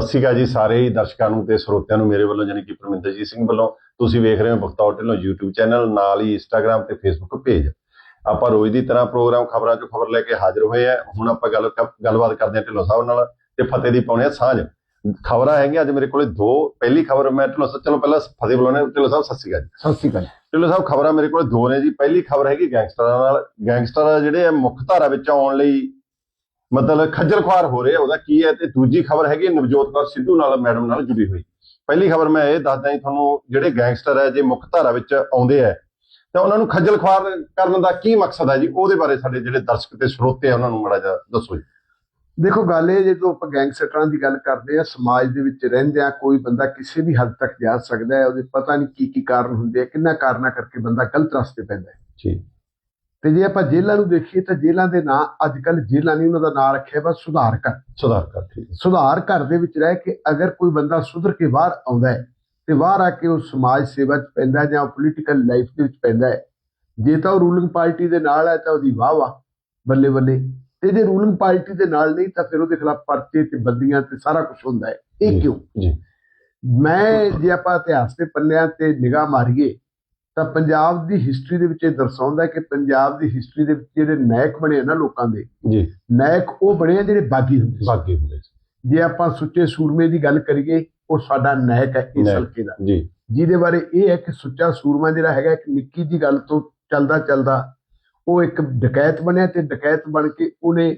ਸਤਿ ਸ਼੍ਰੀ ਅਕਾਲ ਜੀ ਸਾਰੇ ਹੀ ਦਰਸ਼ਕਾਂ ਨੂੰ ਤੇ ਸਰੋਤਿਆਂ ਨੂੰ ਮੇਰੇ ਵੱਲੋਂ ਜਾਨੀ ਕਿ ਪਰਮਿੰਦਰਜੀਤ ਸਿੰਘ ਵੱਲੋਂ ਤੁਸੀਂ ਵੇਖ ਰਹੇ ਹੋ ਬਖਤੌਰ ਢਿੱਲੋਂ YouTube ਚੈਨਲ ਨਾਲ ਹੀ Instagram ਤੇ Facebook ਪੇਜ ਆਪਾਂ ਰੋਜ਼ ਦੀ ਤਰ੍ਹਾਂ ਪ੍ਰੋਗਰਾਮ ਖਬਰਾਂ ਚੋਂ ਖਬਰ ਲੈ ਕੇ ਹਾਜ਼ਰ ਹੋਏ ਆ। ਹੁਣ ਆਪਾਂ ਗੱਲ ਗੱਲਬਾਤ ਕਰਦੇ ਹਾਂ ਢਿੱਲੋਂ ਸਾਹਿਬ ਨਾਲ ਤੇ ਫਤਿਹ ਦੀ ਪਾਉਣੇ ਆ ਸਾਂਝ। ਖਬਰਾਂ ਹੈਗੀਆਂ ਅੱਜ ਮੇਰੇ ਕੋਲੇ ਦੋ। ਪਹਿਲੀ ਖਬਰ ਮੈਂ ਢਿੱਲੋਂ ਸਾਹਿਬ ਚਲੋ ਪਹਿਲਾਂ ਫਤਿਹ ਬੁਲਾਉਣੇ ਢਿੱਲੋਂ ਸਾਹਿਬ ਸਤਿ ਸ਼੍ਰੀ ਅਕਾਲ ਜੀ। ਸਤਿ ਸ਼੍ਰੀ ਅਕਾਲ। ਢਿੱਲੋਂ ਸਾਹਿਬ ਖਬਰਾਂ ਮੇਰੇ ਕੋਲ ਦੋ ਨੇ ਜੀ। ਪਹਿਲੀ ਖਬਰ ਹੈਗੀ ਗੈਂਗਸਟਰਾਂ ਨਾਲ। ਗੈਂਗਸਟਰ ਜਿਹੜੇ ਆ ਮੁੱਖ ਧਾਰਾ ਵਿੱਚ ਆਉਣ ਲਈ ਮਤਲਬ ਖੱਜਲ ਖੁਆਰ ਹੋ ਰਹੇ ਉਹਦਾ ਕੀ ਹੈ ਤੇ ਦੂਜੀ ਖਬਰ ਹੈਗੀ ਨਵਜੋਤ ਕੌਰ ਸਿੱਧੂ ਨਾਲ ਮੈਡਮ ਨਾਲ ਜੁੜੀ ਹੋਈ। ਪਹਿਲੀ ਖਬਰ ਮੈਂ ਇਹ ਦੱਸਦਾ ਜੀ ਤੁਹਾਨੂੰ ਜਿਹੜੇ ਗੈਂਗਸਟਰ ਹੈ ਜੇ ਮੁੱਖ ਧਾਰਾ ਵਿੱਚ ਆਉਂਦੇ ਆ ਤਾਂ ਉਹਨਾਂ ਨੂੰ ਖੱਜਲ ਖੁਆਰ ਕਰਨ ਦਾ ਕੀ ਮਕਸਦ ਹੈ ਜੀ? ਉਹਦੇ ਬਾਰੇ ਸਾਡੇ ਜਿਹੜੇ ਦਰਸ਼ਕ ਤੇ ਸਰੋਤੇ ਆ ਉਹਨਾਂ ਨੂੰ ਮਾੜਾ ਜਿਹਾ ਦੱਸੋ ਜੀ। ਦੇਖੋ ਗੱਲ ਇਹ ਜਦੋਂ ਆਪਾਂ ਗੈਂਗਸਟਰਾਂ ਦੀ ਗੱਲ ਕਰਦੇ ਆ ਸਮਾਜ ਦੇ ਵਿੱਚ ਰਹਿੰਦੇ ਆ ਕੋਈ ਬੰਦਾ ਕਿਸੇ ਵੀ ਹੱਦ ਤੱਕ ਜਾ ਸਕਦਾ ਹੈ ਉਹਦੇ ਪਤਾ ਨਹੀਂ ਕੀ ਕੀ ਕਾਰਨ ਹੁੰਦੇ ਆ ਕਿੰਨਾ ਕਾਰਨਾਂ ਕਰਕੇ ਬੰਦਾ ਗਲਤ ਰਸਤੇ ਪੈਂਦਾ ਹੈ। ਜੀ। ਤੇ ਜੇ ਆਪਾਂ ਜੇਲ੍ਹਾਂ ਨੂੰ ਦੇਖੀਏ ਤਾਂ ਜੇਲ੍ਹਾਂ ਦੇ ਨਾਂ ਅੱਜ ਕੱਲ ਜੇਲ੍ਹਾਂ ਨਹੀਂ ਉਹਨਾਂ ਦਾ ਨਾਂ ਰੱਖਿਆ ਬਸ ਸੁਧਾਰ ਘਰ ਸੁਧਾਰ ਕਰ ਠੀਕ। ਸੁਧਾਰ ਘਰ ਦੇ ਵਿੱਚ ਰਹਿ ਕੇ ਅਗਰ ਕੋਈ ਬੰਦਾ ਸੁਧਰ ਕੇ ਬਾਹਰ ਆਉਂਦਾ ਹੈ ਤੇ ਬਾਹਰ ਆ ਕੇ ਉਹ ਸਮਾਜ ਸੇਵਾ 'ਚ ਪੈਂਦਾ ਜਾਂ ਪੋਲੀਟੀਕਲ ਲਾਈਫ ਦੇ ਵਿੱਚ ਪੈਂਦਾ ਹੈ ਜੇ ਤਾਂ ਉਹ ਰੂਲਿੰਗ ਪਾਰਟੀ ਦੇ ਨਾਲ ਹੈ ਤਾਂ ਉਹਦੀ ਵਾਹ ਵਾਹ ਬੱਲੇ ਬੱਲੇ ਤੇ ਜੇ ਰੂਲਿੰਗ ਪਾਰਟੀ ਦੇ ਨਾਲ ਨਹੀਂ ਤਾਂ ਫਿਰ ਉਹਦੇ ਖਿਲਾਫ ਪਰਚੇ ਤੇ ਬੰਦੀਆਂ ਤੇ ਸਾਰਾ ਕੁਝ ਹੁੰਦਾ ਹੈ। ਇਹ ਕਿਉਂ ਜੀ ਮੈਂ ਜੇ ਆਪਾਂ ਇਤਿਹਾਸ ਦੇ ਪੰਨਿਆਂ ਤੇ ਨਿਗਾਹ ਮਾਰੀਏ ਤਾਂ ਪੰਜਾਬ ਦੀ ਹਿਸਟਰੀ ਦੇ ਵਿੱਚ ਇਹ ਦਰਸਾਉਂਦਾ ਕਿ ਪੰਜਾਬ ਦੀ ਹਿਸਟਰੀ ਦੇ ਵਿੱਚ ਜਿਹੜੇ ਨਾਇਕ ਬਣੇ ਨਾ ਲੋਕਾਂ ਦੇ ਜੀ ਨਾਇਕ ਉਹ ਬਣੇ ਜਿਹੜੇ ਬਾਗੀ ਹੁੰਦੇ ਸੀ ਬਾਕੀ ਹੁੰਦੇ ਜੀ। ਜੇ ਆਪਾਂ ਸੁੱਚੇ ਸੂਰਮੇ ਦੀ ਗੱਲ ਕਰੀਏ ਉਹ ਸਾਡਾ ਨਾਇਕ ਹੈ ਇਸ। ਹਲਕੇ ਦਾ ਜੀ ਜਿਹਦੇ ਬਾਰੇ ਇਹ ਹੈ ਕਿ ਸੁੱਚਾ ਸੂਰਮਾ ਜਿਹੜਾ ਹੈਗਾ ਇੱਕ ਨਿੱਕੀ ਜੀ ਗੱਲ ਤੋਂ ਚੱਲਦਾ ਚੱਲਦਾ ਉਹ ਇੱਕ ਡਕੈਤ ਬਣਿਆ ਤੇ ਡਕੈਤ ਬਣ ਕੇ ਉਹਨੇ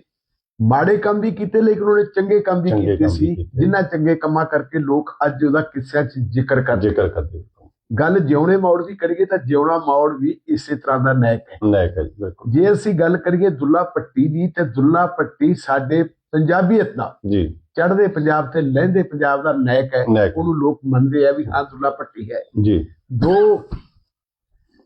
ਮਾੜੇ ਕੰਮ ਵੀ ਕੀਤੇ ਲੇਕਿਨ ਉਹਨੇ ਚੰਗੇ ਕੰਮ ਵੀ ਕੀਤੇ ਸੀ। ਜਿਨ੍ਹਾਂ ਚੰਗੇ ਕੰਮਾਂ ਕਰਕੇ ਲੋਕ ਅੱਜ ਉਹਦਾ ਕਿੱਸਿਆਂ 'ਚ ਜ਼ਿਕਰ ਕਰਦੇ ਜ਼ਿਕਰ ਕਰਦੇ ਗੱਲ ਜਿਉਣੇ ਮੌੜ ਦੀ ਕਰੀਏ ਤਾਂ ਜਿਉਣਾ ਮੌੜ ਵੀ ਇਸੇ ਤਰ੍ਹਾਂ ਦਾ ਨਾਇਕ ਹੈ। ਨਾਇਕ ਹੈ ਬਿਲਕੁਲ। ਜੇ ਅਸੀਂ ਗੱਲ ਕਰੀਏ ਦੁੱਲਾ ਪੱਟੀ ਦੀ ਤੇ ਦੁੱਲਾ ਪੱਟੀ ਸਾਡੇ ਪੰਜਾਬੀਅਤ ਦਾ ਜੀ। ਚੜ੍ਹਦੇ ਪੰਜਾਬ ਤੇ ਲਹਿੰਦੇ ਪੰਜਾਬ ਦਾ ਨਾਇਕ ਹੈ। ਉਹਨੂੰ ਲੋਕ ਮੰਨਦੇ ਆ ਵੀ ਹਾਂ ਦੁੱਲਾ ਪੱਟੀ ਹੈ। ਜੀ। ਦੋ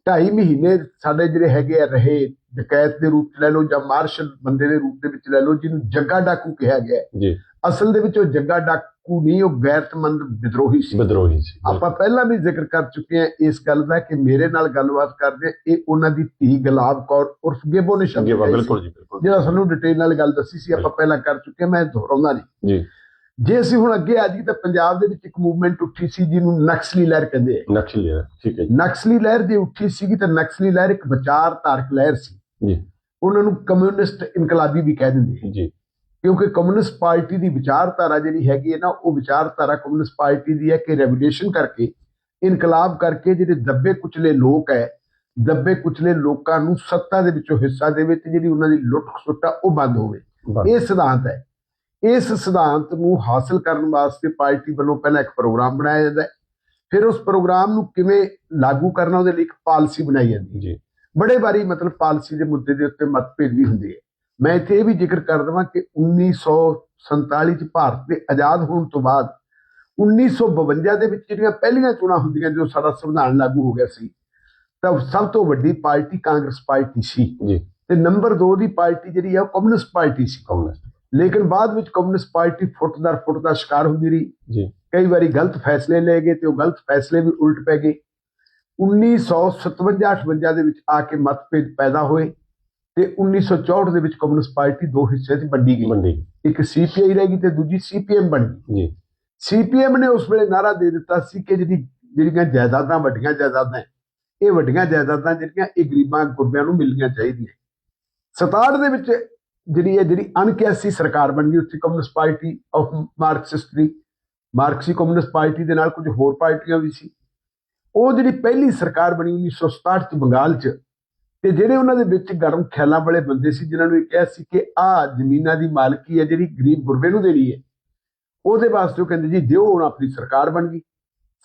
ਢਾਈ ਮਹੀਨੇ ਸਾਡੇ ਜਿਹੜੇ ਹੈਗੇ ਆ ਰਹੇ ਡਕੈਤ ਦੇ ਰੂਪ ਚ ਲੈ ਲਓ ਜਾਂ ਮਾਰਸ਼ਲ ਬੰਦੇ ਦੇ ਰੂਪ ਦੇ ਵਿੱਚ ਲੈ ਲਓ ਜਿਹਨੂੰ ਜੱਗਾ ਡਾਕੂ ਕਿਹਾ ਗਿਆ। ਜੀ। ਅਸਲ ਦੇ ਵਿੱਚ ਉਹ ਜੱਗਾ ਡਾਕੂ ਨਹੀਂ ਉਹ ਗੈਰਤਮੰਦ ਵਿਦਰੋਹੀ ਸੀ। ਵਿਦਰੋਹੀ ਸੀ ਆਪਾਂ ਪਹਿਲਾਂ ਵੀ ਜ਼ਿਕਰ ਕਰ ਚੁੱਕੇ ਹਾਂ ਇਸ ਗੱਲ ਦਾ ਕਿ ਮੇਰੇ ਨਾਲ ਗੱਲਬਾਤ ਕਰਦੇ ਆ, ਇਹ ਉਹਨਾਂ ਦੀ ਧੀ ਗੁਲਾਬ ਕੌਰ ਉਰਫ ਗੇਬੋ ਨੇ ਸ਼ਬਦ। ਬਿਲਕੁਲ ਜੀ ਬਿਲਕੁਲ। ਜਿਹੜਾ ਸਾਨੂੰ ਡਿਟੇਲ ਨਾਲ ਗੱਲ ਦੱਸੀ ਸੀ ਆਪਾਂ ਪਹਿਲਾਂ ਕਰ ਚੁੱਕੇ ਮੈਂ ਦੁਹਰਾਉਂਦਾ ਨਹੀਂ। ਜੀ। ਜੇ ਅਸੀਂ ਹੁਣ ਅੱਗੇ ਆ ਜੀ ਤਾਂ ਪੰਜਾਬ ਦੇ ਵਿੱਚ ਇੱਕ ਮੂਵਮੈਂਟ ਉੱਠੀ ਸੀ ਜਿਹਨੂੰ ਨਕਸਲੀ ਲਹਿਰ ਕਹਿੰਦੇ ਆ। ਨਕਸ਼ੀ ਲਿਆ ਠੀਕ ਹੈ ਨਕਸਲੀ ਲਹਿਰ ਜੇ ਉੱਠੀ ਸੀਗੀ ਤਾਂ ਨਕਸਲੀ ਲਹਿਰ ਇੱਕ ਵਿਚਾਰ ਧਾਰਕ ਲਹਿਰ ਸੀ। ਜੀ। ਉਹਨਾਂ ਨੂੰ ਕਮਿਊਨਿਸਟ ਇਨਕਲਾਬੀ ਵੀ ਕਹਿ ਦਿੰਦੇ ਆ। ਜੀ। ਕਿਉਂਕਿ ਕਮਿਊਨਿਸਟ ਪਾਰਟੀ ਦੀ ਵਿਚਾਰਧਾਰਾ ਜਿਹੜੀ ਹੈਗੀ ਹੈ ਨਾ ਉਹ ਵਿਚਾਰਧਾਰਾ ਕਮਿਊਨਿਸਟ ਪਾਰਟੀ ਦੀ ਹੈ ਕਿ ਰੈਵੋਲੂਸ਼ਨ ਕਰਕੇ ਇਨਕਲਾਬ ਕਰਕੇ ਜਿਹੜੇ ਦੱਬੇ ਕੁਚਲੇ ਲੋਕ ਹੈ ਦੱਬੇ ਕੁਚਲੇ ਲੋਕਾਂ ਨੂੰ ਸੱਤਾ ਦੇ ਵਿੱਚੋਂ ਹਿੱਸਾ ਦੇਵੇ ਤੇ ਜਿਹੜੀ ਉਹਨਾਂ ਦੀ ਲੁੱਟ ਖਸੁੱਟ ਉਹ ਬੰਦ ਹੋਵੇ। ਇਹ ਸਿਧਾਂਤ ਹੈ। ਇਸ ਸਿਧਾਂਤ ਨੂੰ ਹਾਸਲ ਕਰਨ ਵਾਸਤੇ ਪਾਰਟੀ ਵੱਲੋਂ ਪਹਿਲਾਂ ਇੱਕ ਪ੍ਰੋਗਰਾਮ ਬਣਾਇਆ ਜਾਂਦਾ ਹੈ। ਫਿਰ ਉਸ ਪ੍ਰੋਗਰਾਮ ਨੂੰ ਕਿਵੇਂ ਲਾਗੂ ਕਰਨਾ ਉਹਦੇ ਲਈ ਇੱਕ ਪਾਲਿਸੀ ਬਣਾਈ ਜਾਂਦੀ ਹੈ। ਜੀ। ਬੜੇ ਵਾਰੀ ਮਤਲਬ ਪਾਲਿਸੀ ਦੇ ਮੁੱਦੇ ਦੇ ਉੱਤੇ ਮਤਭੇਦ ਵੀ ਹੁੰਦੇ ਆ ਮੈਂ ਇੱਥੇ ਇਹ ਵੀ ਜ਼ਿਕਰ ਕਰ ਦਵਾਂ ਕਿ 1947 ਚ ਭਾਰਤ ਦੇ ਆਜ਼ਾਦ ਹੋਣ ਤੋਂ ਬਾਅਦ 1952 ਦੇ ਵਿੱਚ ਜਿਹੜੀਆਂ ਪਹਿਲੀਆਂ ਚੋਣਾਂ ਹੁੰਦੀਆਂ ਜਦੋਂ ਸਾਡਾ ਸੰਵਿਧਾਨ ਲਾਗੂ ਹੋ ਗਿਆ ਸੀ ਤਾਂ ਸਭ ਤੋਂ ਵੱਡੀ ਪਾਰਟੀ ਕਾਂਗਰਸ ਪਾਰਟੀ ਸੀ। ਜੀ। ਤੇ ਨੰਬਰ 2 ਦੀ ਪਾਰਟੀ ਜਿਹੜੀ ਆ ਕਮਿਊਨਿਸਟ ਪਾਰਟੀ ਸੀ। ਕਮਿਊਨਿਸਟ। ਲੇਕਿਨ ਬਾਅਦ ਵਿੱਚ ਕਮਿਊਨਿਸਟ ਪਾਰਟੀ ਫੁੱਟ ਦਰ ਫੁੱਟ ਦਾ ਸ਼ਿਕਾਰ ਹੁੰਦੀ ਰਹੀ। ਜੀ। ਕਈ ਵਾਰੀ ਗਲਤ ਫੈਸਲੇ ਲਏ ਗਏ ਤੇ ਉਹ ਗਲਤ ਫੈਸਲੇ ਵੀ ਉਲਟ ਪੈ ਗਏ। 1957-58 ਦੇ ਵਿੱਚ ਆ ਕੇ ਮਤਭੇਦ ਪੈਦਾ ਹੋਏ। ਤੇ 1964 ਦੇ ਵਿੱਚ ਕਮਿਊਨਿਸਟ ਪਾਰਟੀ ਦੋ ਹਿੱਸੇ 'ਚ ਵੰਡੀ ਗਈ। ਮੰਡੀ ਇੱਕ ਸੀਪੀਆਈ ਰਹਿ ਗਈ ਤੇ ਦੂਜੀ ਸੀਪੀਐਮ ਬਣ ਗਈ। ਜੀ। ਸੀਪੀਐਮ ਨੇ ਉਸ ਵੇਲੇ ਨਾਰਾ ਦੇ ਦਿੱਤਾ ਸੀ ਕਿ ਜਿਹੜੀ ਜਿਹੜੀਆਂ ਜਾਇਦਾਦਾਂ ਵੱਡੀਆਂ ਜਾਇਦਾਦਾਂ ਇਹ ਵੱਡੀਆਂ ਜਾਇਦਾਦਾਂ ਜਿਹੜੀਆਂ ਇਹ ਗਰੀਬਾਂ ਗੁਰਬਿਆਂ ਨੂੰ ਮਿਲਣੀਆਂ ਚਾਹੀਦੀਆਂ। 67 ਦੇ ਵਿੱਚ ਜਿਹੜੀ ਹੈ ਜਿਹੜੀ ਅਣਕਿਆਸੀ ਸਰਕਾਰ ਬਣ ਗਈ ਉੱਥੇ ਕਮਿਊਨਿਸਟ ਪਾਰਟੀ ਆਫ ਮਾਰਕਸਿਸਟ ਦੀ ਮਾਰਕਸੀ ਕਮਿਊਨਿਸਟ ਪਾਰਟੀ ਦੇ ਨਾਲ ਕੁਝ ਹੋਰ ਪਾਰਟੀਆਂ ਵੀ ਸੀ। ਉਹ ਜਿਹੜੀ ਪਹਿਲੀ ਸਰਕਾਰ ਬਣੀ 1967 ਚ ਬੰਗਾਲ ਚ ਤੇ ਜਿਹੜੇ ਉਹਨਾਂ ਦੇ ਵਿੱਚ ਗਰਮ ਖਿਆਲਾਂ ਵਾਲੇ ਬੰਦੇ ਸੀ ਜਿਨ੍ਹਾਂ ਨੂੰ ਇਹ ਕਿਹਾ ਸੀ ਕਿ ਆਹ ਜ਼ਮੀਨਾਂ ਦੀ ਮਾਲਕੀ ਹੈ ਜਿਹੜੀ ਗਰੀਬ ਗੁਰਬੇ ਨੂੰ ਦੇਣੀ ਹੈ। ਉਹਦੇ ਵਾਸਤੇ ਉਹ ਕਹਿੰਦੇ ਜੀ ਦਿਓ ਹੁਣ ਆਪਣੀ ਸਰਕਾਰ ਬਣ ਗਈ।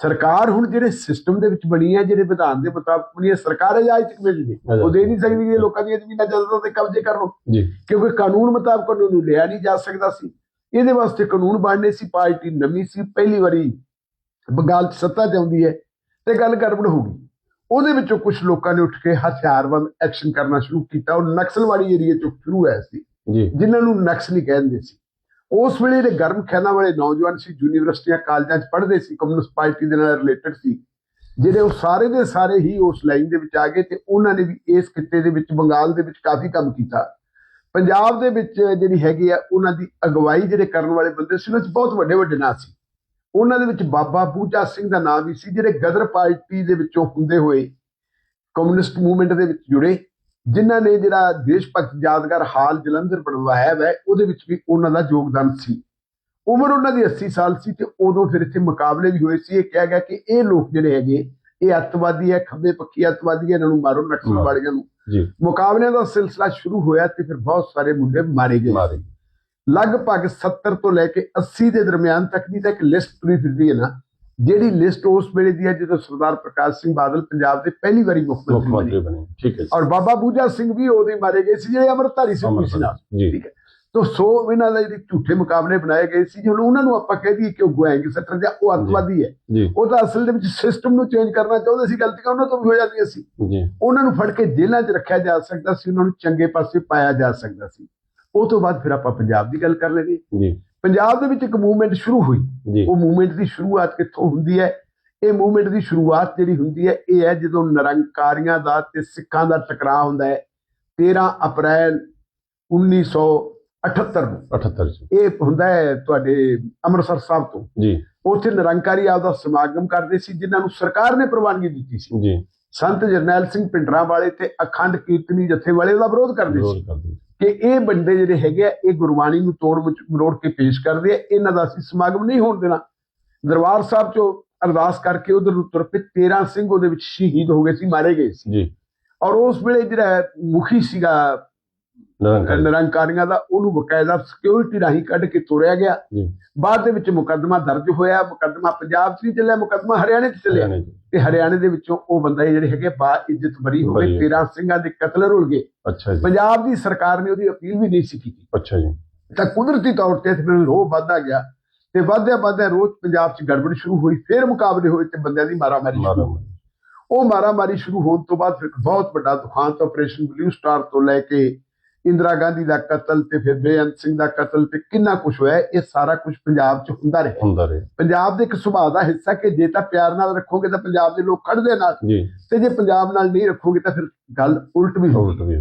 ਸਰਕਾਰ ਹੁਣ ਜਿਹੜੇ ਸਿਸਟਮ ਦੇ ਵਿੱਚ ਬਣੀ ਹੈ ਜਿਹੜੇ ਵਿਧਾਨ ਦੇ ਮੁਤਾਬਕ ਬਣੀ ਹੈ ਸਰਕਾਰ ਇਜਾਜ਼ਤ ਕਿਵੇਂ ਦੇ ਉਹ ਦੇ ਨਹੀਂ ਸਕਦੀ ਕਿ ਲੋਕਾਂ ਦੀਆਂ ਜ਼ਮੀਨਾਂ ਜਾਇਦਾਦਾਂ ਤੇ ਕਬਜ਼ੇ ਕਰ ਜੀ। ਕਿਉਂਕਿ ਕਾਨੂੰਨ ਮੁਤਾਬਕ ਉਹਨਾਂ ਨੂੰ ਲਿਆ ਨਹੀਂ ਜਾ ਸਕਦਾ ਸੀ। ਇਹਦੇ ਵਾਸਤੇ ਕਾਨੂੰਨ ਬਣਨੇ ਸੀ ਪਾਰਟੀ ਨਵੀਂ ਸੀ ਪਹਿਲੀ ਵਾਰੀ ਬੰਗਾਲ 'ਚ ਸੱਤਾ 'ਚ ਆਉਂਦੀ ਹੈ। ਤੇ ਗੱਲ ਗੜਬੜ ਹੋ ਗਈ। ਉਹਦੇ ਵਿੱਚੋਂ ਕੁਝ ਲੋਕਾਂ ਨੇ ਉੱਠ ਕੇ ਹਥਿਆਰਬੰਦ ਐਕਸ਼ਨ ਕਰਨਾ ਸ਼ੁਰੂ ਕੀਤਾ। ਉਹ ਨਕਸਲਵਾੜੀ ਏਰੀਆ 'ਚੋਂ ਸ਼ੁਰੂ ਹੋਇਆ ਸੀ ਜੀ। ਜਿਨ੍ਹਾਂ ਨੂੰ ਨਕਸਲੀ ਕਹਿੰਦੇ ਸੀ। ਉਸ ਵੇਲੇ ਦੇ ਗਰਮ ਖਿਆਲਾਂ ਵਾਲੇ ਨੌਜਵਾਨ ਸੀ ਯੂਨੀਵਰਸਿਟੀਆਂ ਕਾਲਜਾਂ 'ਚ ਪੜ੍ਹਦੇ ਸੀ ਕਮਿਊਨਿਸਟ ਪਾਰਟੀ ਦੇ ਨਾਲ ਰਿਲੇਟਡ ਸੀ ਜਿਹੜੇ ਉਹ ਸਾਰੇ ਦੇ ਸਾਰੇ ਹੀ ਉਸ ਲਾਈਨ ਦੇ ਵਿੱਚ ਆ ਗਏ ਤੇ ਉਹਨਾਂ ਨੇ ਵੀ ਇਸ ਕਿੱਤੇ ਦੇ ਵਿੱਚ ਬੰਗਾਲ ਦੇ ਵਿੱਚ ਕਾਫੀ ਕੰਮ ਕੀਤਾ। ਪੰਜਾਬ ਦੇ ਵਿੱਚ ਜਿਹੜੀ ਹੈਗੀ ਆ ਉਹਨਾਂ ਦੀ ਅਗਵਾਈ ਜਿਹੜੇ ਕਰਨ ਵਾਲੇ ਬੰਦੇ ਸੀ ਉਹਨਾਂ 'ਚ ਬਹੁਤ ਵੱਡੇ ਵੱਡੇ ਨਾਂ ਸੀ। ਉਹਨਾਂ ਦੇ ਵਿੱਚ ਬਾਬਾ ਬੂਚਾ ਸਿੰਘ ਦਾ ਨਾਮ ਵੀ ਸੀ ਜਿਹੜੇ ਗਦਰ ਪਾਰਟੀ ਦੇ ਵਿੱਚੋਂ ਹੁੰਦੇ ਹੋਏ ਕਮਿਊਨਿਸਟ ਮੂਵਮੈਂਟ ਦੇ ਵਿੱਚ ਜੁੜੇ ਜਿਨ੍ਹਾਂ ਨੇ ਜਿਹੜਾ ਦੇਸ਼ ਭਗਤ ਯਾਦਗਾਰ ਹਾਲ ਜਲੰਧਰ ਬਣਵਾਇਆ ਹੈ ਉਹਦੇ ਵਿੱਚ ਵੀ ਉਹਨਾਂ ਦਾ ਯੋਗਦਾਨ ਸੀ। ਉਮਰ ਉਹਨਾਂ ਦੀ 80 ਸਾਲ ਸੀ ਤੇ ਉਦੋਂ ਫਿਰ ਇੱਥੇ ਮੁਕਾਬਲੇ ਵੀ ਹੋਏ ਸੀ। ਇਹ ਕਿਹਾ ਗਿਆ ਕਿ ਇਹ ਲੋਕ ਜਿਹੜੇ ਹੈਗੇ ਇਹ ਅੱਤਵਾਦੀ ਹੈ ਖੱਬੇ ਪੱਖੀ ਅੱਤਵਾਦੀ ਹੈ ਇਹਨਾਂ ਨੂੰ ਮਾਰੋ ਨਕਸਲ। ਵਾਲਿਆਂ ਨੂੰ। ਜੀ। ਮੁਕਾਬਲਿਆਂ ਦਾ ਸਿਲਸਿਲਾ ਸ਼ੁਰੂ ਹੋਇਆ ਤੇ ਫਿਰ ਬਹੁਤ ਸਾਰੇ ਮੁੰਡੇ ਮਾਰੇ ਗਏ। ਮਾਰੇ ਲਗਭਗ 70 ਤੋਂ ਲੈ ਕੇ 80 ਦੇ ਦਰਮਿਆਨ ਤੱਕ ਦੀ ਤਾਂ ਇੱਕ ਲਿਸਟ ਤੁਰੀ ਫਿਰਦੀ ਹੈ ਨਾ ਜਿਹੜੀ ਲਿਸਟ ਉਸ ਵੇਲੇ ਦੀ ਹੈ ਜਦੋਂ ਸਰਦਾਰ ਪ੍ਰਕਾਸ਼ ਸਿੰਘ ਬਾਦਲ ਪੰਜਾਬ ਦੇ ਪਹਿਲੀ ਵਾਰੀ ਮੁੱਖ ਮੰਤਰੀ ਬਣੇ। ਠੀਕ ਹੈ ਔਰ ਬਾਬਾ ਬੂਜਾ ਸਿੰਘ ਵੀ ਉਹਦੇ ਮਾਰੇ ਗਏ ਸੀ ਜਿਹੜੇ ਅਮਰਧਾਰੀ ਸਿੰਘ ਜੀ। ਠੀਕ ਹੈ। ਤੋ ਸੋ ਇਹਨਾਂ ਦੇ ਜਿਹੜੇ ਝੂਠੇ ਮੁਕਾਬਲੇ ਬਣਾਏ ਗਏ ਸੀ ਜਦੋਂ ਉਹਨਾਂ ਨੂੰ ਆਪਾਂ ਕਹਿ ਦਈਏ ਕਿ ਉਹ ਗੋਇੰਗ ਸੱਟਰ ਜਾਂ ਉਹ ਅੱਤਵਾਦੀ ਹੈ ਉਹ ਤਾਂ ਅਸਲ ਦੇ ਵਿੱਚ ਸਿਸਟਮ ਨੂੰ ਚੇਂਜ ਕਰਨਾ ਚਾਹੁੰਦੇ ਸੀ ਗਲਤੀਆਂ ਉਹਨਾਂ ਤੋਂ ਵੀ ਹੋ ਜਾਂਦੀਆਂ ਸੀ। ਉਹਨਾਂ ਨੂੰ ਫੜ ਕੇ ਜੇਲ੍ਹਾਂ 'ਚ ਰੱਖਿਆ ਜਾ ਸਕਦਾ ਸੀ ਉਹਨਾਂ ਨੂੰ ਚੰਗੇ ਪਾਸੇ ਪਾਇਆ ਜਾ ਸਕਦਾ ਸੀ। ਉਹ ਤੋਂ ਬਾਅਦ ਫਿਰ ਆਪਾਂ ਪੰਜਾਬ ਦੀ ਗੱਲ ਕਰ ਲੈਣੀ ਜੀ। ਪੰਜਾਬ ਦੇ ਵਿੱਚ ਇੱਕ ਮੂਵਮੈਂਟ ਸ਼ੁਰੂ ਹੋਈ। ਉਹ ਮੂਵਮੈਂਟ ਦੀ ਸ਼ੁਰੂਆਤ ਕਿੱਥੋਂ ਹੁੰਦੀ ਹੈ? ਇਹ ਮੂਵਮੈਂਟ ਦੀ ਸ਼ੁਰੂਆਤ ਜਿਹੜੀ ਹੁੰਦੀ ਹੈ ਇਹ ਹੈ ਜਦੋਂ ਨਿਰੰਕਾਰੀਆਂ ਦਾ ਤੇ ਸਿੱਖਾਂ ਦਾ ਟਕਰਾਅ ਹੁੰਦਾ ਹੈ। 13 ਅਪ੍ਰੈਲ 1978 ਨੂੰ। 78 ਜੀ ਇਹ ਹੁੰਦਾ ਹੈ ਤੁਹਾਡੇ ਅੰਮ੍ਰਿਤਸਰ ਸਾਹਿਬ ਤੋਂ। ਜੀ। ਉੱਥੇ ਨਿਰੰਕਾਰੀ ਆਪਦਾ ਸਮਾਗਮ ਕਰਦੇ ਸੀ ਜਿਨ੍ਹਾਂ ਨੂੰ ਸਰਕਾਰ ਨੇ ਪ੍ਰਵਾਨਗੀ ਦਿੱਤੀ ਸੀ। ਜੀ। ਸੰਤ ਜਰਨੈਲ ਸਿੰਘ ਪਿੰਡਰਾਂ ਵਾਲੇ ਤੇ ਅਖੰਡ ਕੀਰਤਨੀ ਜਥੇ ਵਾਲੇ ਉਹਦਾ ਵਿਰੋਧ ਕਰਦੇ ਸੀ। ਕਿ ਇਹ ਬੰਦੇ ਜਿਹੜੇ ਹੈਗੇ ਆ ਇਹ ਗੁਰਬਾਣੀ ਨੂੰ ਤੋੜ ਵਿੱਚ ਮਰੋੜ ਕੇ ਪੇਸ਼ ਕਰਦੇ ਆ ਇਹਨਾਂ ਦਾ ਅਸੀਂ ਸਮਾਗਮ ਨਹੀਂ ਹੋਣ ਦੇਣਾ। ਦਰਬਾਰ ਸਾਹਿਬ ਚੋਂ ਅਰਦਾਸ ਕਰਕੇ ਉਧਰ ਨੂੰ ਤੁਰ ਪਏ 13 ਸਿੰਘ ਉਹਦੇ ਵਿੱਚ ਸ਼ਹੀਦ ਹੋ ਗਏ ਸੀ ਮਾਰੇ ਗਏ ਸੀ। ਜੀ। ਔਰ ਉਸ ਵੇਲੇ ਜਿਹੜਾ ਮੁਖੀ ਸੀਗਾ ਨਿਰੰਕਾਰੀਆਂ ਦਾ ਉਹਨੂੰ ਬਕਾਇਦਾ ਸਿਕਿਉਰਿਟੀ ਰਾਹੀਂ ਕੱਢ ਕੇ ਤੋਰਿਆ ਗਿਆ। ਬਾਅਦ ਦੇ ਵਿੱਚ ਮੁਕੱਦਮਾ ਦਰਜ ਹੋਇਆ ਮੁਕੱਦਮਾ ਪੰਜਾਬ 'ਚ ਚੱਲਿਆ ਮੁਕੱਦਮਾ ਹਰਿਆਣੇ 'ਚ ਚੱਲਿਆ। ਤੇ ਹਰਿਆਣੇ ਦੇ ਵਿੱਚੋਂ ਉਹ ਬੰਦਾ ਜਿਹੜੇ ਹੈਗੇ ਬਾ ਇੱਜ਼ਤ ਬਰੀ ਹੋ ਗਏ ਹੋਏ। 13 ਸਿੰਘਾਂ ਦੇ ਕਤਲ ਰੁਲ ਗਏ। ਅੱਛਾ ਜੀ। ਪੰਜਾਬ ਦੀ ਸਰਕਾਰ ਨੇ ਉਹਦੀ ਅਪੀਲ ਵੀ ਨਹੀਂ ਸੀ ਕੀਤੀ। ਅੱਛਾ ਜੀ। ਤਾਂ ਕੁਦਰਤੀ ਤੌਰ ਤੇ ਫਿਰ ਰੋਹ ਵੱਧਦਾ ਗਿਆ ਤੇ ਵੱਧਦਿਆ ਵੱਧਦਿਆ ਰੋਜ਼ ਪੰਜਾਬ 'ਚ ਗੜਬੜ ਸ਼ੁਰੂ ਹੋਈ ਫਿਰ ਮੁਕਾਬਲੇ ਹੋਏ ਤੇ ਬੰਦਿਆਂ ਦੀ ਮਾਰਾਮਾਰੀ ਸ਼ੁਰੂ ਮਾਰਾ ਹੋਈ ਉਹ ਮਾਰਾਮਾਰੀ ਸ਼ੁਰੂ ਹੋਣ ਤੋਂ ਬਾਅਦ ਫਿਰ ਬਹੁਤ ਵੱਡਾ ਦੁਖਾਂਤ ਆਪਰੇਸ਼ਨ ਬਲੂ ਸਟਾਰ ਤੋਂ ਲੈ ਕੇ ਇੰਦਰਾ ਗਾਂਧੀ ਦਾ ਕਤਲ ਤੇ ਫਿਰ ਬੇਅੰਤ ਸਿੰਘ ਦਾ ਕਤਲ ਤੇ ਕਿੰਨਾ ਕੁਝ ਹੋਇਆ ਇਹ ਸਾਰਾ ਕੁਝ ਪੰਜਾਬ 'ਚ ਹੁੰਦਾ ਰਿਹਾ। ਹੁੰਦਾ ਰਿਹਾ। ਪੰਜਾਬ ਦੇ ਇੱਕ ਸੁਭਾਅ ਦਾ ਹਿੱਸਾ ਕਿ ਜੇ ਤਾਂ ਪਿਆਰ ਨਾਲ ਰੱਖੋਗੇ ਤਾਂ ਪੰਜਾਬ ਦੇ ਲੋਕ ਖੜਦੇ ਨਾਲ ਤੇ ਜੇ ਪੰਜਾਬ ਨਾਲ ਨਹੀਂ ਰੱਖੋਗੇ ਤਾਂ ਫਿਰ ਗੱਲ ਉਲਟ ਵੀ ਉਲਟ ਵੀ।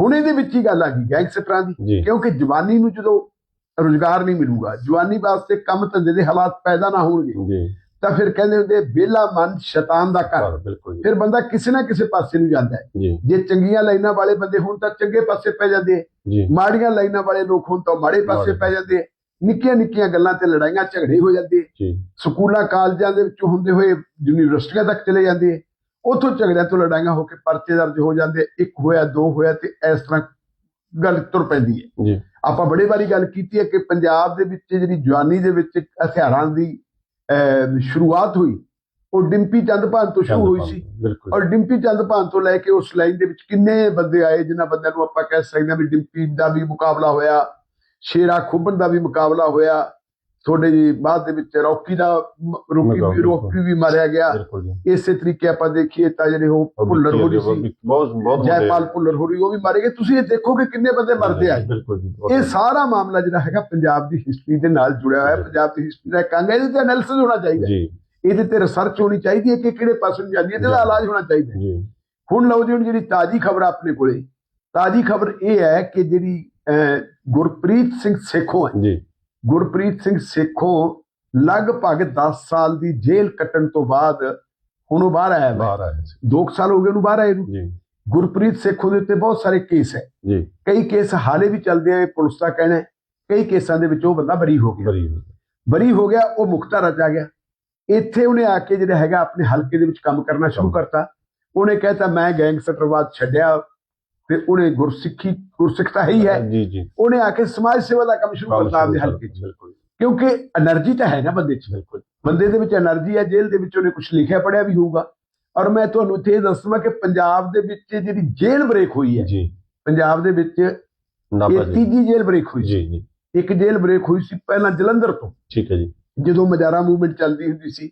ਹੁਣ ਇਹਦੇ ਵਿੱਚ ਹੀ ਗੱਲ ਆ ਗਈ ਗੈਂਗਸਟਰਾਂ ਦੀ ਕਿਉਂਕਿ ਜਵਾਨੀ ਨੂੰ ਜਦੋਂ ਰੁਜ਼ਗਾਰ ਨਹੀਂ ਮਿਲੂਗਾ ਜਵਾਨੀ ਵਾਸਤੇ ਕੰਮ ਧੰਦੇ ਦੇ ਹਾਲਾਤ ਪੈਦਾ ਨਾ ਹੋਣਗੇ। ਜੀ। ਤਾਂ ਫਿਰ ਕਹਿੰਦੇ ਹੁੰਦੇ ਬੇਲਾ ਮਨ ਸ਼ੈਤਾਨ ਦਾ ਘਰ। ਬਿਲਕੁਲ ਫਿਰ ਬੰਦਾ ਕਿਸੇ ਨਾ ਕਿਸੇ ਪਾਸੇ ਨੂੰ ਜਾਂਦਾ ਹੈ। ਜੀ। ਚੰਗੀਆਂ ਲਾਈਨਾਂ ਵਾਲੇ ਬੰਦੇ ਹੋਣ ਤਾਂ ਚੰਗੇ ਪਾਸੇ ਪੈ ਜਾਂਦੇ ਮਾੜੀਆਂ ਲਾਈਨਾਂ ਵਾਲੇ ਲੋਕ ਹੋਣ ਤਾਂ ਮਾੜੇ ਪਾਸੇ। ਪੈ ਜਾਂਦੇ। ਨਿੱਕੀਆਂ ਨਿੱਕੀਆਂ ਗੱਲਾਂ ਤੇ ਲੜਾਈਆਂ ਝਗੜੇ ਹੋ ਜਾਂਦੇ ਸਕੂਲਾਂ ਕਾਲਜਾਂ ਦੇ ਵਿੱਚੋਂ ਹੁੰਦੇ ਹੋਏ ਯੂਨੀਵਰਸਿਟੀਆਂ ਤੱਕ ਚਲੇ ਜਾਂਦੇ। ਉੱਥੋਂ ਝਗੜਿਆਂ ਤੋਂ ਲੜਾਈਆਂ ਹੋ ਕੇ ਪਰਚੇ ਦਰਜ ਹੋ ਜਾਂਦੇ। ਇੱਕ ਹੋਇਆ ਦੋ ਹੋਇਆ ਤੇ ਇਸ ਤਰ੍ਹਾਂ ਗੱਲ ਤੁਰ ਪੈਂਦੀ ਹੈ। ਜੀ। ਆਪਾਂ ਬੜੀ ਵਾਰੀ ਗੱਲ ਕੀਤੀ ਹੈ ਕਿ ਪੰਜਾਬ ਦੇ ਵਿੱਚ ਜਿਹੜੀ ਜਵਾਨੀ ਦੇ ਵਿੱਚ ਹਥਿਆਰਾਂ ਦੀ ਸ਼ੁਰੂਆਤ ਹੋਈ। ਉਹ ਡਿੰਪੀ ਚੰਦਪਾਨ ਤੋਂ ਸ਼ੁਰੂ ਹੋਈ ਸੀ। ਔਰ ਡਿੰਪੀ ਚੰਦਪਾਨ ਤੋਂ ਲੈ ਕੇ ਉਸ ਲਾਈਨ ਦੇ ਵਿੱਚ ਕਿੰਨੇ ਬੰਦੇ ਆਏ ਜਿਨ੍ਹਾਂ ਬੰਦਿਆਂ ਨੂੰ ਆਪਾਂ ਕਹਿ ਸਕਦੇ ਹਾਂ ਵੀ ਡਿੰਪੀ ਦਾ ਵੀ ਮੁਕਾਬਲਾ ਹੋਇਆ ਸ਼ੇਰਾ ਖੁੱਬਣ ਦਾ ਵੀ ਮੁਕਾਬਲਾ ਹੋਇਆ। ਤੁਹਾਡੇ ਜੀ ਬਾਅਦ ਦੇ ਵਿੱਚ ਰੌਕੀ ਦਾ ਰੌਕੀ ਰੌਕੀ ਵੀ ਮਾਰਿਆ ਗਿਆ। ਇਸੇ ਤਰੀਕੇ ਆਪਾਂ ਦੇਖੀਏ ਤਾਂ ਜਿਹੜੇ ਉਹ ਭੁੱਲਰ ਹੋਰੀ ਸੀ। ਬਹੁਤ ਬਹੁਤ ਜੈਪਾਲ ਭੁੱਲਰ ਹੋਰੀ ਉਹ ਵੀ ਮਾਰੇ ਗਏ। ਤੁਸੀਂ ਇਹ ਦੇਖੋ ਕਿ ਕਿੰਨੇ ਬੰਦੇ ਮਰਦੇ ਜੀ ਇਹ ਸਾਰਾ ਮਾਮਲਾ ਜਿਹੜਾ ਹੈਗਾ ਪੰਜਾਬ ਦੀ ਹਿਸਟਰੀ ਦੇ ਨਾਲ ਜੁੜਿਆ ਹੋਇਆ। ਹੈ ਪੰਜਾਬ ਦੀ ਹਿਸਟਰੀ ਦਾ ਹੈ ਇਹਦੇ ਤੇ ਐਨਾਲਿਸਿਸ ਹੋਣਾ ਚਾਹੀਦਾ। ਜੀ। ਇਹਦੇ ਤੇ ਰਿਸਰਚ ਹੋਣੀ ਚਾਹੀਦੀ ਹੈ ਕਿ ਕਿਹੜੇ ਪਾਸੇ ਨੂੰ ਜਾਂਦੀ ਹੈ ਤੇ ਇਹਦਾ ਇਲਾਜ ਹੋਣਾ ਚਾਹੀਦਾ। ਜੀ। ਹੁਣ ਲਓ ਜੀ ਹੁਣ ਜਿਹੜੀ ਤਾਜੀ ਖਬਰ ਆਪਣੇ ਕੋਲੇ। ਤਾਜੀ ਖਬਰ ਇਹ ਹੈ ਕਿ ਜਿਹੜੀ ਗੁਰਪ੍ਰੀਤ ਸਿੰਘ ਸੇਖੋਂ ਹੈ। ਜੀ। ਗੁਰਪ੍ਰੀਤ ਸਿੰਘ ਸੇਖੋਂ ਲਗਭਗ 10 ਸਾਲ ਦੀ ਜੇਲ੍ਹ ਕੱਟਣ ਤੋਂ ਬਾਅਦ ਹੁਣ ਉਹ ਬਾਹਰ ਆਇਆ ਹੈ ਬਾਹਰ ਆਇਆ ਸੀ। 2 ਸਾਲ ਹੋ ਗਏ ਉਹਨੂੰ ਬਾਹਰ ਆਏ ਨੂੰ। ਜੀ। ਗੁਰਪ੍ਰੀਤ ਸੇਖੋਂ ਦੇ ਉੱਤੇ ਬਹੁਤ ਸਾਰੇ ਕੇਸ ਹੈ। ਜੀ। ਕਈ ਕੇਸ ਹਾਲੇ ਵੀ ਚੱਲਦੇ ਆ ਪੁਲਿਸ ਦਾ ਕਹਿਣਾ ਹੈ। ਕਈ ਕੇਸਾਂ ਦੇ ਵਿੱਚ ਉਹ ਬੰਦਾ ਬਰੀ ਹੋ ਗਿਆ। ਬਰੀ ਬਰੀ ਹੋ ਗਿਆ ਉਹ ਮੁਖਤਾਰਾ ਚ ਆ ਗਿਆ। ਇੱਥੇ ਉਹਨੇ ਆ ਕੇ ਜਿਹੜਾ ਹੈਗਾ ਆਪਣੇ ਹਲਕੇ ਦੇ ਵਿੱਚ ਕੰਮ ਕਰਨਾ ਸ਼ੁਰੂ ਕਰਤਾ। ਉਹਨੇ ਕਹਿਤਾ ਮੈਂ ਗੈਂਗਸਟਰਵਾਦ ਛੱਡਿਆ ਤੇ ਉਹਨੇ ਗੁਰਸਿੱਖੀ ਗੁਰਸਿੱਖ ਹੀ ਹੈ ਜੀ ਜੀ। ਉਹਨੇ ਆ ਕੇ ਸਮਾਜ ਸੇਵਾ ਦਾ ਕੰਮ ਸ਼ੁਰੂ ਕਰਤਾ ਦੇ ਹਲਕੇ ਚ। ਕਿਉਂਕਿ એનર્ਜੀ ਤਾਂ ਹੈ ਨਾ ਬੰਦੇ 'ਚ। ਬਿਲਕੁਲ। ਬੰਦੇ ਦੇ ਵਿੱਚ એનર્ਜੀ ਹੈ ਜੇਲ੍ਹ ਦੇ ਵਿੱਚ ਉਹਨੇ ਕੁਝ ਲਿਖਿਆ ਪੜਿਆ ਵੀ ਹੋਊਗਾ। ਔਰ ਮੈਂ ਤੁਹਾਨੂੰ ਇੱਥੇ ਦੱਸਣਾ ਕਿ ਪੰਜਾਬ ਦੇ ਵਿੱਚ ਜਿਹੜੀ ਜੇਲ੍ਹ ਬ੍ਰੇਕ ਹੋਈ ਹੈ ਜੀ। ਪੰਜਾਬ ਦੇ ਵਿੱਚ ਇਹ ਤੀਜੀ ਜੇਲ੍ਹ ਬ੍ਰੇਕ ਹੋਈ ਜੀ ਜੀ। ਇੱਕ ਜੇਲ੍ਹ ਬ੍ਰੇਕ ਹੋਈ ਸੀ ਪਹਿਲਾਂ ਜਲੰਧਰ ਤੋਂ। ਠੀਕ ਹੈ ਜੀ। ਜਦੋਂ ਮਜਾਰਾ ਮੂਵਮੈਂਟ ਚੱਲਦੀ ਹੁੰਦੀ ਸੀ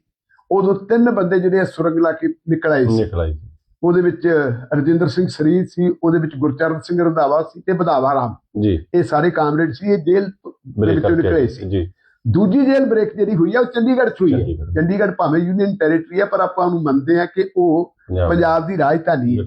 ਉਦੋਂ ਤਿੰਨ ਬੰਦੇ ਜਿਹੜੇ ਸੁਰੰਗ ਲਾ ਕੇ ਨਿਕਲ ਆਏ ਸੀ। ਨਿਕਲ ਆਏ ਸੀ। ਉਹਦੇ ਵਿੱਚ ਰਜਿੰਦਰ ਸਿੰਘ ਸਰੀਰ ਸੀ ਉਹਦੇ ਵਿੱਚ ਗੁਰਚਰਨ ਸਿੰਘ ਰੰਧਾਵਾ ਸੀ ਤੇ ਬਧਾਵਾ ਰਾਮ। ਜੀ। ਇਹ ਸਾਰੇ ਕਾਮਰੇਡ ਸੀ ਇਹ ਜੇਲ੍ਹ ਦੇ ਬ੍ਰੇਕ ਵਿੱਚੋਂ ਨਿਕਲੇ ਸੀ ਜੀ। ਦੂਜੀ ਜੇਲ੍ਹ ਬ੍ਰੇਕ ਜਿਹੜੀ ਹੋਈ ਆ ਉਹ ਚੰਡੀਗੜ੍ਹ 'ਚ ਹੋਈ ਹੈ ਚੰਡੀਗੜ੍ਹ। ਭਾਵੇਂ ਯੂਨੀਅਨ ਟੈਰੀਟਰੀ ਹੈ ਪਰ ਆਪਾਂ ਉਹਨੂੰ ਮੰਨਦੇ ਆ ਕਿ ਉਹ ਪੰਜਾਬ ਦੀ। ਰਾਜਧਾਨੀ ਹੈ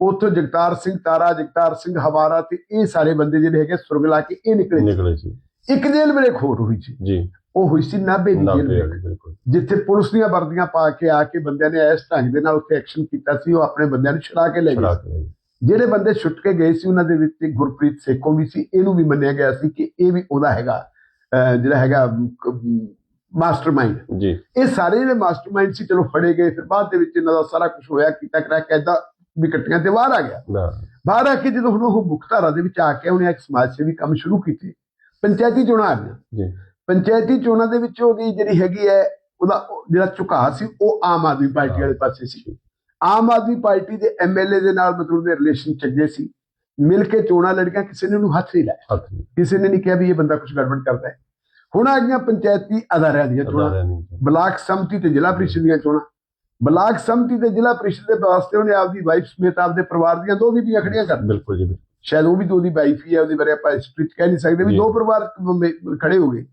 ਉੱਥੋਂ ਜਗਤਾਰ ਸਿੰਘ ਤਾਰਾ ਜਗਤਾਰ ਸਿੰਘ ਹਵਾਰਾ ਤੇ ਇਹ ਸਾਰੇ ਬੰਦੇ ਜਿਹੜੇ ਹੈਗੇ ਸੁਰਗਲਾ ਕੇ ਇਹ ਨਿਕਲੇ ਨਿਕਲੇ ਸੀ। ਇੱਕ ਜੇਲ੍ਹ ਮੇਰੇ ਖੋਰ ਹੋਈ ਸੀ। ਜੀ। ਉਹ ਹੋਈ ਸੀ ਨਾਭੇ ਦੀ ਜੇਲ੍ਹ ਵਿੱਚ। ਬਿਲਕੁਲ। ਜਿੱਥੇ ਪੁਲਿਸ ਦੀਆਂ ਵਰਦੀਆਂ ਪਾ ਕੇ ਆ ਕੇ ਬੰਦਿਆਂ ਨੇ ਇਸ ਢੰਗ ਦੇ ਨਾਲ ਉੱਥੇ ਐਕਸ਼ਨ ਕੀਤਾ ਸੀ ਉਹ ਆਪਣੇ ਬੰਦਿਆਂ ਨੂੰ ਛੁਡਾ ਕੇ ਲੈ ਛੜਾ ਗਏ। ਜਿਹੜੇ ਬੰਦੇ ਛੁੱਟ ਕੇ ਗਏ ਸੀ ਉਹਨਾਂ ਦੇ ਵਿੱਚ ਗੁਰਪ੍ਰੀਤ ਸੇਖੋਂ ਵੀ ਸੀ। ਇਹਨੂੰ ਵੀ ਮੰਨਿਆ ਗਿਆ ਸੀ ਕਿ ਇਹ ਵੀ ਉਹਦਾ ਹੈਗਾ ਜਿਹੜਾ ਹੈਗਾ ਮਾਸਟਰਮਾਈਂਡ ਜੀ। ਇਹ ਸਾਰੇ ਜਿਹੜੇ ਮਾਸਟਰਮਾਈਂਡ ਸੀ ਚਲੋ ਫੜੇ ਗਏ ਫਿਰ ਬਾਅਦ ਦੇ ਵਿੱਚ ਇਹਨਾਂ ਦਾ ਸਾਰਾ ਕੁਝ ਹੋਇਆ ਕੀਤਾ ਕਰਾ ਕੈਦਾ ਵੀ ਕੱਟੀਆਂ ਤੇ ਬਾਹਰ ਆ ਗਿਆ। ਬਾਹਰ ਆ ਕੇ ਜਦੋਂ ਹੁਣ ਉਹ ਮੁੱਖ ਧਾਰਾ ਦੇ ਵਿੱਚ ਆ ਕੇ ਉਹਨੇ ਇੱਕ ਸਮਾਜ ਸੇਵੀ ਕੰਮ ਸ਼ੁਰੂ ਕੀਤੇ ਪੰਚਾਇਤੀ ਚੋਣਾਂ ਆ ਗਈਆਂ ਜੀ। ਪੰਚਾਇਤੀ ਚੋਣਾਂ ਦੇ ਵਿੱਚ ਉਹਦੀ ਜਿਹੜੀ ਹੈਗੀ ਹੈ ਉਹਦਾ ਉਹ ਜਿਹੜਾ ਝੁਕਾਅ ਸੀ ਉਹ ਆਮ ਆਦਮੀ ਪਾਰਟੀ ਵਾਲੇ ਪਾਸੇ ਸੀ। ਆਮ ਆਦਮੀ ਪਾਰਟੀ ਦੇ ਐਮਐਲਏ ਦੇ ਨਾਲ ਮਤਲਬ ਦੇ ਰਿਲੇਸ਼ਨ ਚੰਗੇ ਸੀ। ਮਿਲ ਕੇ ਚੋਣਾਂ ਲੜੀਆਂ ਕਿਸੇ ਨੇ ਉਹਨੂੰ ਹੱਥ ਨਹੀਂ ਲਾਇਆ। ਕਿਸੇ ਨੇ ਨਹੀਂ ਕਿਹਾ ਵੀ ਇਹ ਬੰਦਾ ਕੁਝ ਗੜਬੜ ਕਰਦਾ ਹੈ। ਹੁਣ ਆ ਗਈਆਂ ਪੰਚਾਇਤੀ ਅਦਾਰਿਆਂ ਦੀਆਂ ਚੋਣਾਂ। ਬਲਾਕ ਸੰਮਤੀ ਤੇ ਜ਼ਿਲ੍ਹਾ ਪ੍ਰੀਸ਼ਦ ਦੀਆਂ ਚੋਣਾਂ। ਬਲਾਕ ਸੰਮਤੀ ਤੇ ਜ਼ਿਲ੍ਹਾ ਪ੍ਰੀਸ਼ਦ ਦੇ ਵਾਸਤੇ ਉਹਨੇ ਆਪਦੀ ਵਾਈਫ ਸਮੇਤ ਆਪਦੇ ਪਰਿਵਾਰ ਦੀਆਂ ਦੋ ਬੀਬੀਆਂ ਖੜੀਆਂ ਕਰ ਬਿਲਕੁਲ ਜੀ। ਸ਼ਾਇਦ ਉਹ ਵੀ ਦੋ ਦੀ ਵਾਈਫ ਹੀ ਹੈ ਉਹਦੇ ਬਾਰੇ ਆਪਾਂ ਚ ਕਹਿ ਨਹੀਂ ਸਕਦੇ ਵੀ। ਦੋ ਪਰਿਵਾਰ ਖੜੇ ਹੋ ਗਏ।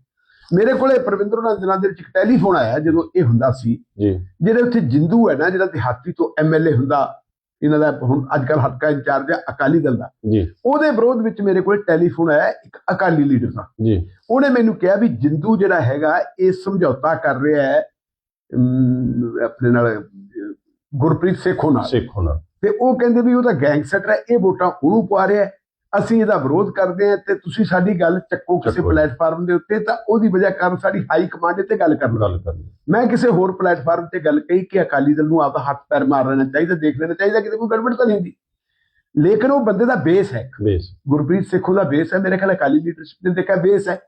ਮੇਰੇ ਕੋਲੇ ਪ੍ਰਵਿੰਦਰ ਨਾਲ ਦਿਨਾਂ ਦੇ ਵਿੱਚ ਇੱਕ ਟੈਲੀਫੋਨ ਆਇਆ ਜਦੋਂ ਇਹ ਹੁੰਦਾ ਸੀ। ਜੀ। ਜਿਹੜੇ ਉੱਥੇ ਜਿੰਦੂ ਹੈ ਨਾ ਜਿਹੜਾ ਦਿਹਾਤੀ ਤੋਂ ਐਮਐਲਏ ਹੁੰਦਾ ਇਹਨਾਂ ਦਾ ਹੁਣ ਅੱਜ ਕੱਲ ਹਲਕਾ ਇੰਚਾਰਜ ਹੈ ਅਕਾਲੀ ਦਲ ਦਾ। ਜੀ। ਉਹਦੇ ਵਿਰੋਧ ਵਿੱਚ ਮੇਰੇ ਕੋਲ ਟੈਲੀਫੋਨ ਆਇਆ ਇੱਕ ਅਕਾਲੀ ਲੀਡਰ ਦਾ। ਜੀ। ਉਹਨੇ ਮੈਨੂੰ ਕਿਹਾ ਵੀ ਜਿੰਦੂ ਜਿਹੜਾ ਹੈਗਾ ਇਹ ਸਮਝੌਤਾ ਕਰ ਰਿਹਾ ਹੈ ਆਪਣੇ ਨਾਲ ਗੁਰਪ੍ਰੀਤ ਸੇਖੋਂ ਨਾਲ। ਸਿੱਖ ਹੋਣਾ ਤੇ ਉਹ ਕਹਿੰਦੇ ਵੀ ਉਹ ਤਾਂ ਗੈਂਗਸਟਰ ਹੈ ਇਹ ਵੋਟਾਂ ਉਹਨੂੰ ਪਾ ਰਿਹਾ ਹੈ। ਅਸੀਂ ਇਹਦਾ ਵਿਰੋਧ ਕਰਦੇ ਹਾਂ ਤੇ ਤੁਸੀਂ ਸਾਡੀ ਗੱਲ ਚੱਕੋ ਕਿਸੇ। ਪਲੇਟਫਾਰਮ ਦੇ ਉੱਤੇ ਤਾਂ ਉਹਦੀ ਵਜ੍ਹਾ ਕਾਰਨ ਸਾਡੀ ਹਾਈ ਕਮਾਂਡ ਤੇ ਗੱਲ ਕਰਨ। ਗੱਲ ਕਰਨੀ। ਮੈਂ ਕਿਸੇ ਹੋਰ ਪਲੇਟਫਾਰਮ ਤੇ ਗੱਲ ਕਹੀ ਕਿ ਅਕਾਲੀ ਦਲ ਨੂੰ ਆਪਦਾ ਹੱਥ ਪੈਰ ਮਾਰ ਲੈਣਾ ਚਾਹੀਦਾ ਦੇਖ ਲੈਣਾ ਚਾਹੀਦਾ ਕਿਤੇ ਕੋਈ ਗੜਬੜ ਤਾਂ ਨਹੀਂ ਹੁੰਦੀ। ਲੇਕਿਨ ਉਹ ਬੰਦੇ ਦਾ ਬੇਸ ਹੈ ਬੇਸ ਗੁਰਪ੍ਰੀਤ ਸਿੱਖੋ ਦਾ ਬੇਸ ਹੈ ਮੇਰੇ ਖਿਆਲ ਅਕਾਲੀ ਲੀਡਰਸ਼ਿਪ ਨੇ ਦੇਖਿਆ ਬੇਸ ਹੈ।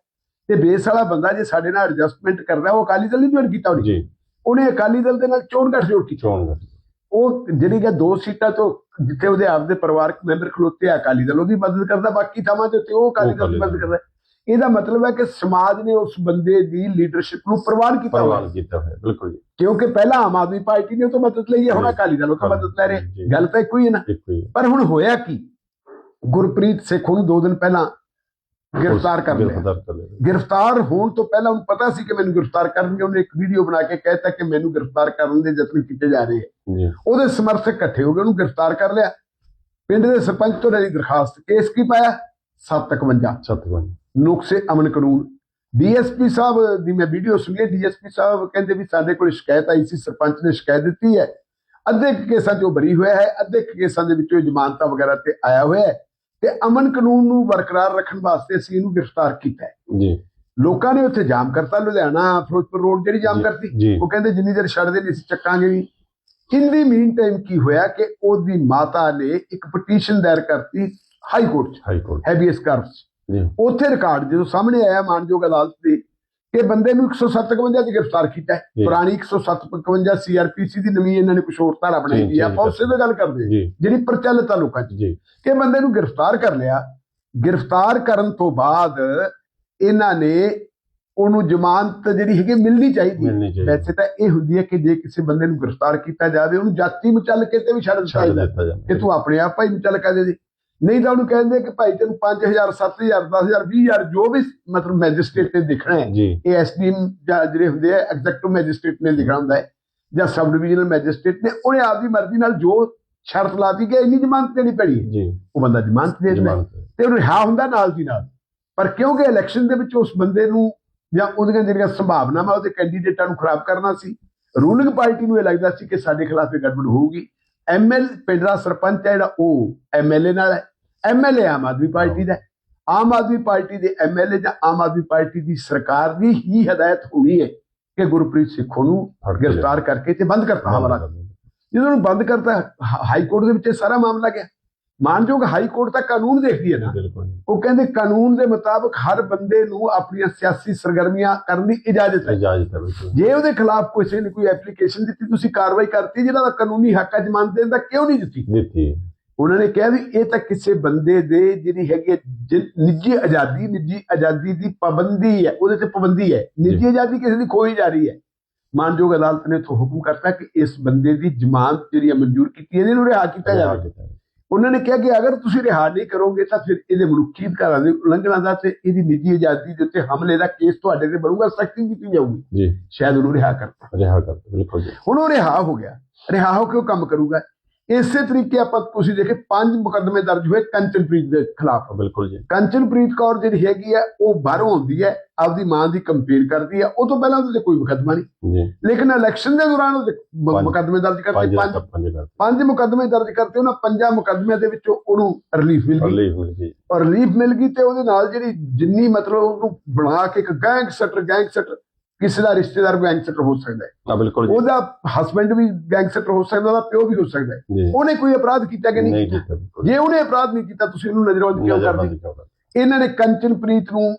ਤੇ ਬੇਸ ਵਾਲਾ ਬੰਦਾ ਜੇ ਸਾਡੇ ਨਾਲ ਐਡਜਸਟਮੈਂਟ ਕਰਦਾ ਉਹ ਅਕਾਲੀ ਦਲ ਨਹੀਂ ਜੁਆਇਨ ਕੀਤਾ ਉਹਨੇ ਜੀ। ਉਹਨੇ ਅਕਾਲੀ ਦਲ ਦੇ ਨਾਲ ਚੋਣ ਗੱਠਜੋੜ ਕੀਤੀ ਚੋਣ ਉਹ ਜਿਹੜੀ ਕਿ ਦੋ ਸੀਟਾਂ ਤੋਂ ਜਿੱਥੇ ਉਹਦੇ ਆਪਦੇ ਪਰਿਵਾਰਕ ਮੈਂਬਰ ਖਲੋਤੇ ਆ ਅਕਾਲੀ ਦਲ ਉਹਦੀ ਮਦਦ ਕਰਦਾ ਬਾਕੀ ਥਾਵਾਂ ਤੇ ਉਹ ਅਕਾਲੀ ਦਲ ਦੀ ਮਦਦ ਕਰਦਾ। ਇਹਦਾ ਮਤਲਬ ਹੈ ਕਿ ਸਮਾਜ ਨੇ ਉਸ ਬੰਦੇ ਦੀ ਲੀਡਰਸ਼ਿਪ ਨੂੰ ਪ੍ਰਵਾਨ ਕੀਤਾ ਹੋਇਆ। ਪ੍ਰਵਾਨ ਕੀਤਾ ਹੋਇਆ ਬਿਲਕੁਲ ਜੀ। ਕਿਉਂਕਿ ਪਹਿਲਾਂ ਆਮ ਆਦਮੀ ਪਾਰਟੀ ਨੇ ਉਹ ਤੋਂ ਮਦਦ ਲਈ ਹੈ ਹੁਣ। ਅਕਾਲੀ ਦਲ ਉਹ ਤੋਂ ਮਦਦ ਲੈ ਰਿਹਾ। ਗੱਲ ਤਾਂ ਇੱਕੋ ਹੀ ਹੈ ਨਾ। ਪਰ ਹੁਣ ਹੋਇਆ ਕੀ? ਗੁਰਪ੍ਰੀਤ ਸੇਖੋਂ ਨੂੰ ਦੋ ਦਿਨ ਪਹਿਲਾਂ ਗ੍ਰਿਫਤਾਰ ਕਰ ਲਿਆ। ਗ੍ਰਿਫਤਾਰ ਹੋਣ ਤੋਂ ਪਹਿਲਾਂ ਉਹਨੂੰ ਪਤਾ ਸੀ ਕਿ ਮੈਨੂੰ ਗ੍ਰਿਫਤਾਰ ਕਰਨਗੇ ਉਹਨੇ ਇੱਕ ਵੀਡੀਓ ਬਣਾ ਕੇ ਕਹਿਤਾ ਕਿ ਮੈਨੂੰ ਗ੍ਰਿਫਤਾਰ ਕਰਨ ਦੇ ਯਤਨ ਕੀਤੇ ਜਾ ਰਹੇ ਹੈ ਉਹਦੇ ਸਮਰਥਕ ਇਕੱਠੇ ਹੋ ਗਏ ਉਹਨੂੰ ਗ੍ਰਿਫਤਾਰ ਕਰ ਲਿਆ। ਪਿੰਡ ਦੇ ਸਰਪੰਚ ਤੋਂ ਲਈ ਦਰਖਾਸਤ ਕੇਸ ਕੀ ਪਾਇਆ? 751 ਸਤਵੰਜ ਨੁਕਸੇ ਅਮਨ ਕਾਨੂੰਨ। ਡੀਐਸਪੀ ਸਾਹਿਬ ਦੀ ਮੈਂ ਵੀਡੀਓ ਸੁਣੀ ਡੀਐਸਪੀ ਸਾਹਿਬ ਕਹਿੰਦੇ ਵੀ ਸਾਡੇ ਕੋਲ ਸ਼ਿਕਾਇਤ ਆਈ ਸੀ ਸਰਪੰਚ ਨੇ ਸ਼ਿਕਾਇਤ ਦਿੱਤੀ ਹੈ। ਅੱਧੇ ਕੇਸਾਂ 'ਚ ਉਹ ਬਰੀ ਹੋਇਆ ਹੈ ਅੱਧੇ ਕੇਸਾਂ ਦੇ ਵਿੱਚੋਂ ਜ਼ਮਾਨਤਾਂ ਵਗੈਰਾ ਤੇ ਆਇਆ ਹੋਇਆ ਹੈ। ਤੇ ਅਮਨ ਕਾਨੂੰਨ ਨੂੰ ਬਰਕਰਾਰ ਰੱਖਣ ਵਾਸਤੇ ਅਸੀਂ ਇਹਨੂੰ ਗ੍ਰਿਫਤਾਰ ਕੀਤਾ ਜੀ। ਲੋਕਾਂ ਨੇ ਉੱਥੇ ਜਾਮ ਕਰਤਾ ਲੁਧਿਆਣਾ ਫਿਰੋਜ਼ਪੁਰ ਰੋਡ ਜਿਹੜੀ ਜਾਮ ਕਰਤੀ। ਉਹ ਕਹਿੰਦੇ ਜਿੰਨੀ ਦੇਰ ਛੱਡਦੇ ਨਹੀਂ ਅਸੀਂ ਚੱਕਾਂਗੇ ਵੀ। ਇਨ ਦੀ ਮੀਨ ਟਾਈਮ ਕੀ ਹੋਇਆ ਕਿ ਉਹਦੀ ਮਾਤਾ ਨੇ ਇੱਕ ਪਟੀਸ਼ਨ ਦਾਇਰ ਕਰਤੀ ਹਾਈ ਕੋਰਟ 'ਚ ਹਾਈ ਕੋਰਟ। ਹੈਬੀਅਸ ਕਾਰਪਸ ਉੱਥੇ ਰਿਕਾਰਡ ਜਦੋਂ ਸਾਹਮਣੇ ਆਇਆ ਮਾਨਯੋਗ ਅਦਾਲਤ ਦੇ ਕਿ ਬੰਦੇ ਨੂੰ 157 ਚ ਗ੍ਰਿਫਤਾਰ ਕੀਤਾ ਹੈ। ਪੁਰਾਣੀ 157 ਸੀਆਰਪੀਸੀ ਦੀ ਨਵੀਂ ਇਹਨਾਂ ਨੇ ਕੁਝ ਹੋਰ ਧਾਰਾ ਬਣਾਈ ਦੀ ਆ। ਆਪਾਂ ਉਸੇ ਦੀ ਗੱਲ ਕਰਦੇ ਜਿਹੜੀ ਪ੍ਰਚਲਿਤ ਆ ਲੋਕਾਂ 'ਚ। ਕਿ ਬੰਦੇ ਨੂੰ ਗ੍ਰਿਫਤਾਰ ਕਰ ਲਿਆ। ਗ੍ਰਿਫਤਾਰ ਕਰਨ ਤੋਂ ਬਾਅਦ ਇਹਨਾਂ ਨੇ ਉਹਨੂੰ ਜ਼ਮਾਨਤ ਜਿਹੜੀ ਹੈਗੀ ਮਿਲਣੀ ਚਾਹੀਦੀ ਵੈਸੇ ਤਾਂ ਇਹ ਹੁੰਦੀ ਹੈ ਕਿ ਜੇ ਕਿਸੇ ਬੰਦੇ ਨੂੰ ਗ੍ਰਿਫਤਾਰ ਕੀਤਾ ਜਾਵੇ ਉਹਨੂੰ ਜਾਤੀ ਮੁਚਲ ਕੇ ਤੇ ਵੀ ਛੱਡ ਦਿੱਤਾ ਜਾਂਦਾ ਕਿ ਤੂੰ ਆਪਣੇ ਆਪ ਭਾਈ ਮੁਚਲ ਕੇ ਦੇ ਦੇ। ਨਹੀਂ ਤਾਂ ਉਹਨੂੰ ਕਹਿੰਦੇ ਕਿ ਭਾਈ ਤੈਨੂੰ 5000 7000 10000 20000 ਜੋ ਵੀ ਮਤਲਬ ਮੈਜਿਸਟ੍ਰੇਟ ਨੇ ਦਿਖਣਾ ਹੈ ਇਹ ਐਸਡੀਐਮ ਜਾਂ ਜਿਹੜੇ ਹੁੰਦੇ ਆ ਐਗਜ਼ੈਕਟਿਵ ਮੈਜਿਸਟ੍ਰੇਟ ਨੇ ਲਿਖਣਾ ਹੁੰਦਾ ਹੈ ਜਾਂ ਸਬ ਡਿਵੀਜ਼ਨਲ ਮੈਜਿਸਟ੍ਰੇਟ ਨੇ ਉਹਨੇ ਆਪਦੀ ਮਰਜ਼ੀ ਨਾਲ ਜੋ ਸ਼ਰਤ ਲਾਤੀ ਕਿ ਇੰਨੀ ਜ਼ਮਾਨਤ ਦੇਣੀ ਪੈਣੀ ਹੈ। ਜੀ। ਉਹ ਬੰਦਾ ਜ਼ਮਾਨਤ ਦੇ ਦਿੰਦਾ ਤੇ ਉਹ ਰਿਹਾ ਹੁੰਦਾ ਨਾਲ ਦੀ ਨਾਲ। ਪਰ ਕਿਉਂਕਿ ਇਲੈਕਸ਼ਨ ਦੇ ਵਿੱਚ ਉਸ ਬੰਦੇ ਨੂੰ ਜਾਂ ਉਹਦੀਆਂ ਜਿਹੜੀਆਂ ਸੰਭਾਵਨਾਵਾਂ ਉਹਦੇ ਕੈਂਡੀਡੇਟਾਂ ਨੂੰ ਖਰਾਬ ਕਰਨਾ ਸੀ ਰੂਲਿੰਗ ਪਾਰਟੀ ਨੂੰ ਇਹ ਲੱਗਦਾ ਸੀ ਕਿ ਸਾਡੇ ਖਿਲਾਫ ਇਹ ਗੜਬੜ ਹੋਊਗੀ। ਐਮਐਲ ਪਿੰਡ ਦਾ ਸਰਪੰਚ ਹੈ ਜਿਹੜਾ ਉਹ ਐਮਐਲਏ ਨਾਲ ਹੈ। ਐਮਐਲਏ ਆਮ ਆਦਮੀ ਪਾਰਟੀ ਦਾ। ਆਮ ਆਦਮੀ ਪਾਰਟੀ ਦੇ ਐਮਐਲਏ ਜਾਂ ਆਮ ਆਦਮੀ ਪਾਰਟੀ ਦੀ ਸਰਕਾਰ ਦੀ ਹੀ ਹਦਾਇਤ ਹੋਣੀ ਹੈ ਕਿ ਗੁਰਪ੍ਰੀਤ ਸਿੱਖੋ ਨੂੰ ਗ੍ਰਿਫਤਾਰ ਕਰਕੇ ਤੇ ਬੰਦ ਕਰਤਾ ਹਵਾਲਾ ਜਦੋਂ ਬੰਦ ਕਰਤਾ ਹਾਈ ਕੋਰਟ ਦੇ ਵਿੱਚ ਇਹ ਸਾਰਾ ਮਾਮਲਾ ਗਿਆ। ਮਾਨਯੋਗ ਹਾਈ ਕੋਰਟ ਤਾਂ ਕਾਨੂੰਨ ਦੇਖਦੀ ਹੈ ਨਾ। ਉਹ ਕਹਿੰਦੇ ਕਾਨੂੰਨ ਦੇ ਮੁਤਾਬਕ ਹਰ ਬੰਦੇ ਨੂੰ ਆਪਣੀਆਂ ਸਿਆਸੀ ਸਰਗਰਮੀਆਂ ਕਰਨ ਦੀ ਇਜਾਜ਼ਤ ਹੈ। ਇਜਾਜ਼ਤ ਹੈ ਜੇ ਉਹਦੇ ਖਿਲਾਫ ਕਿਸੇ ਨੇ ਕੋਈ ਐਪਲੀਕੇਸ਼ਨ ਦਿੱਤੀ ਤੁਸੀਂ ਕਾਰਵਾਈ ਕਰਤੀ ਜਿਹੜਾ ਦਾ ਕਾਨੂੰਨੀ ਹੱਕ ਹੈ ਜ਼ਮਾਨਤ ਦੇਣ ਦਾ ਕਿਉਂ ਨਹੀਂ ਦਿੱਤੀ? ਦਿੱਤੀ। ਉਹਨਾਂ ਨੇ ਕਿਹਾ ਵੀ ਇਹ ਤਾਂ ਕਿਸੇ ਬੰਦੇ ਦੇ ਜਿਹੜੀ ਹੈਗੀ ਨਿੱਜੀ ਆਜ਼ਾਦੀ ਨਿੱਜੀ ਆਜ਼ਾਦੀ ਦੀ ਪਾਬੰਦੀ ਹੈ ਉਹਦੇ ਤੇ ਪਾਬੰਦੀ ਹੈ। ਨਿੱਜੀ ਆਜ਼ਾਦੀ ਕਿਸੇ ਦੀ ਖੋਈ ਜਾ ਰਹੀ ਹੈ। ਮਾਨਯੋਗ ਅਦਾਲਤ ਨੇ ਤੋਂ ਹੁਕਮ ਕਰਤਾ ਕਿ ਇਸ ਬੰਦੇ ਦੀ ਜ਼ਮਾਨਤ ਜਿਹੜੀ ਮਨਜ਼ੂਰ ਕੀਤੀ ਹੈ ਇਹਨੂੰ ਰਿਹਾ ਕੀਤਾ ਜਾਵੇ। ਉਹਨਾਂ ਨੇ ਕਿਹਾ ਕਿ ਅਗਰ ਤੁਸੀਂ ਰਿਹਾ ਨਹੀਂ ਕਰੋਗੇ ਤਾਂ ਫਿਰ ਇਹਦੇ ਮਨੁੱਖੀ ਅਧਿਕਾਰਾਂ ਦੇ ਉਲੰਘਣਾ ਦਾ ਤੇ ਇਹਦੀ ਨਿੱਜੀ ਆਜ਼ਾਦੀ ਦੇ ਉੱਤੇ ਹਮਲੇ ਦਾ ਕੇਸ ਤੁਹਾਡੇ ਤੇ ਬਣੂਗਾ ਸਖਤੀ ਕੀਤੀ ਜਾਊਗੀ। ਜੀ। ਸ਼ਾਇਦ ਉਹਨੂੰ ਰਿਹਾ ਕਰਤਾ। ਰਿਹਾ ਕਰ ਬਿਲਕੁਲ ਜੀ। ਹੁਣ ਉਹ ਰਿਹਾ ਹੋ ਗਿਆ। ਰਿਹਾ ਹੋ ਕੇ ਉਹ ਕੰਮ ਕਰੂਗਾ। ਇਸੇ ਤਰੀਕੇ ਆਪਾਂ ਤੁਸੀਂ ਦੇਖੇ ਪੰਜ ਮੁਕੱਦਮੇ ਦਰਜ ਹੋਏ ਕੰਚਨਪ੍ਰੀਤ ਦੇ ਖਿਲਾਫ। ਬਿਲਕੁਲ ਜੀ। ਕੰਚਨਪ੍ਰੀਤ ਕੌਰ ਜਿਹੜੀ ਹੈਗੀ ਆ ਉਹ ਬਾਹਰੋਂ ਆਉਂਦੀ ਹੈ ਆਪਦੀ ਮਾਂ ਦੀ ਕੰਪੇਨ ਕਰਦੀ ਹੈ ਉਹ ਤੋਂ ਪਹਿਲਾਂ ਉਹਦੇ ਕੋਈ ਮੁਕੱਦਮਾ ਨਹੀਂ। ਜੀ। ਲੇਕਿਨ ਇਲੈਕਸ਼ਨ ਦੇ ਦੌਰਾਨ ਪੰਜ- ਮੁਕੱਦਮੇ ਦਰਜ ਕਰਤੇ ਪੰਜ ਪੰਜ ਮੁਕੱਦਮੇ ਦਰਜ ਕਰਤੇ ਉਹਨਾਂ ਪੰਜਾਂ ਮੁਕੱਦਮਿਆਂ ਦੇ ਵਿੱਚੋਂ ਉਹਨੂੰ ਰਿਲੀਫ ਮਿਲ ਗਈ। ਲਈ ਹੋਈ ਜੀ ਔਰ ਰਿਲੀਫ ਮਿਲ ਗਈ ਤੇ ਉਹਦੇ ਨਾਲ ਜਿਹੜੀ ਜਿੰਨੀ ਮਤਲਬ ਉਹਨੂੰ ਬਣਾ ਕੇ ਇੱਕ ਗੈਂਗਸਟਰ ਗੈਂਗਸਟਰ ਕਿਸੇ ਦਾ ਰਿਸ਼ਤੇਦਾਰ ਗੈਂਗਸਟਰ ਹੋ ਸਕਦਾ ਹੈ। ਬਿਲਕੁਲ ਜੀ। ਉਹਦਾ ਹਸਬੰਡ ਵੀ ਗੈਂਗਸਟਰ ਹੋ ਸਕਦਾ ਉਹਦਾ ਪਿਓ ਵੀ ਹੋ ਸਕਦਾ ਹੈ। ਉਹਨੇ ਕੋਈ ਅਪਰਾਧ ਕੀਤਾ ਕਿ ਨਹੀਂ? ਕੀਤਾ ਜੇ ਉਹਨੇ ਅਪਰਾਧ ਨਹੀਂ ਕੀਤਾ ਤੁਸੀਂ ਉਹਨੂੰ ਨਜ਼ਰਬੰਦ ਕਿਉਂ ਕਰਦੇ? ਇਹਨਾਂ ਨੇ ਕੰਚਨਪ੍ਰੀਤ ਨੂੰ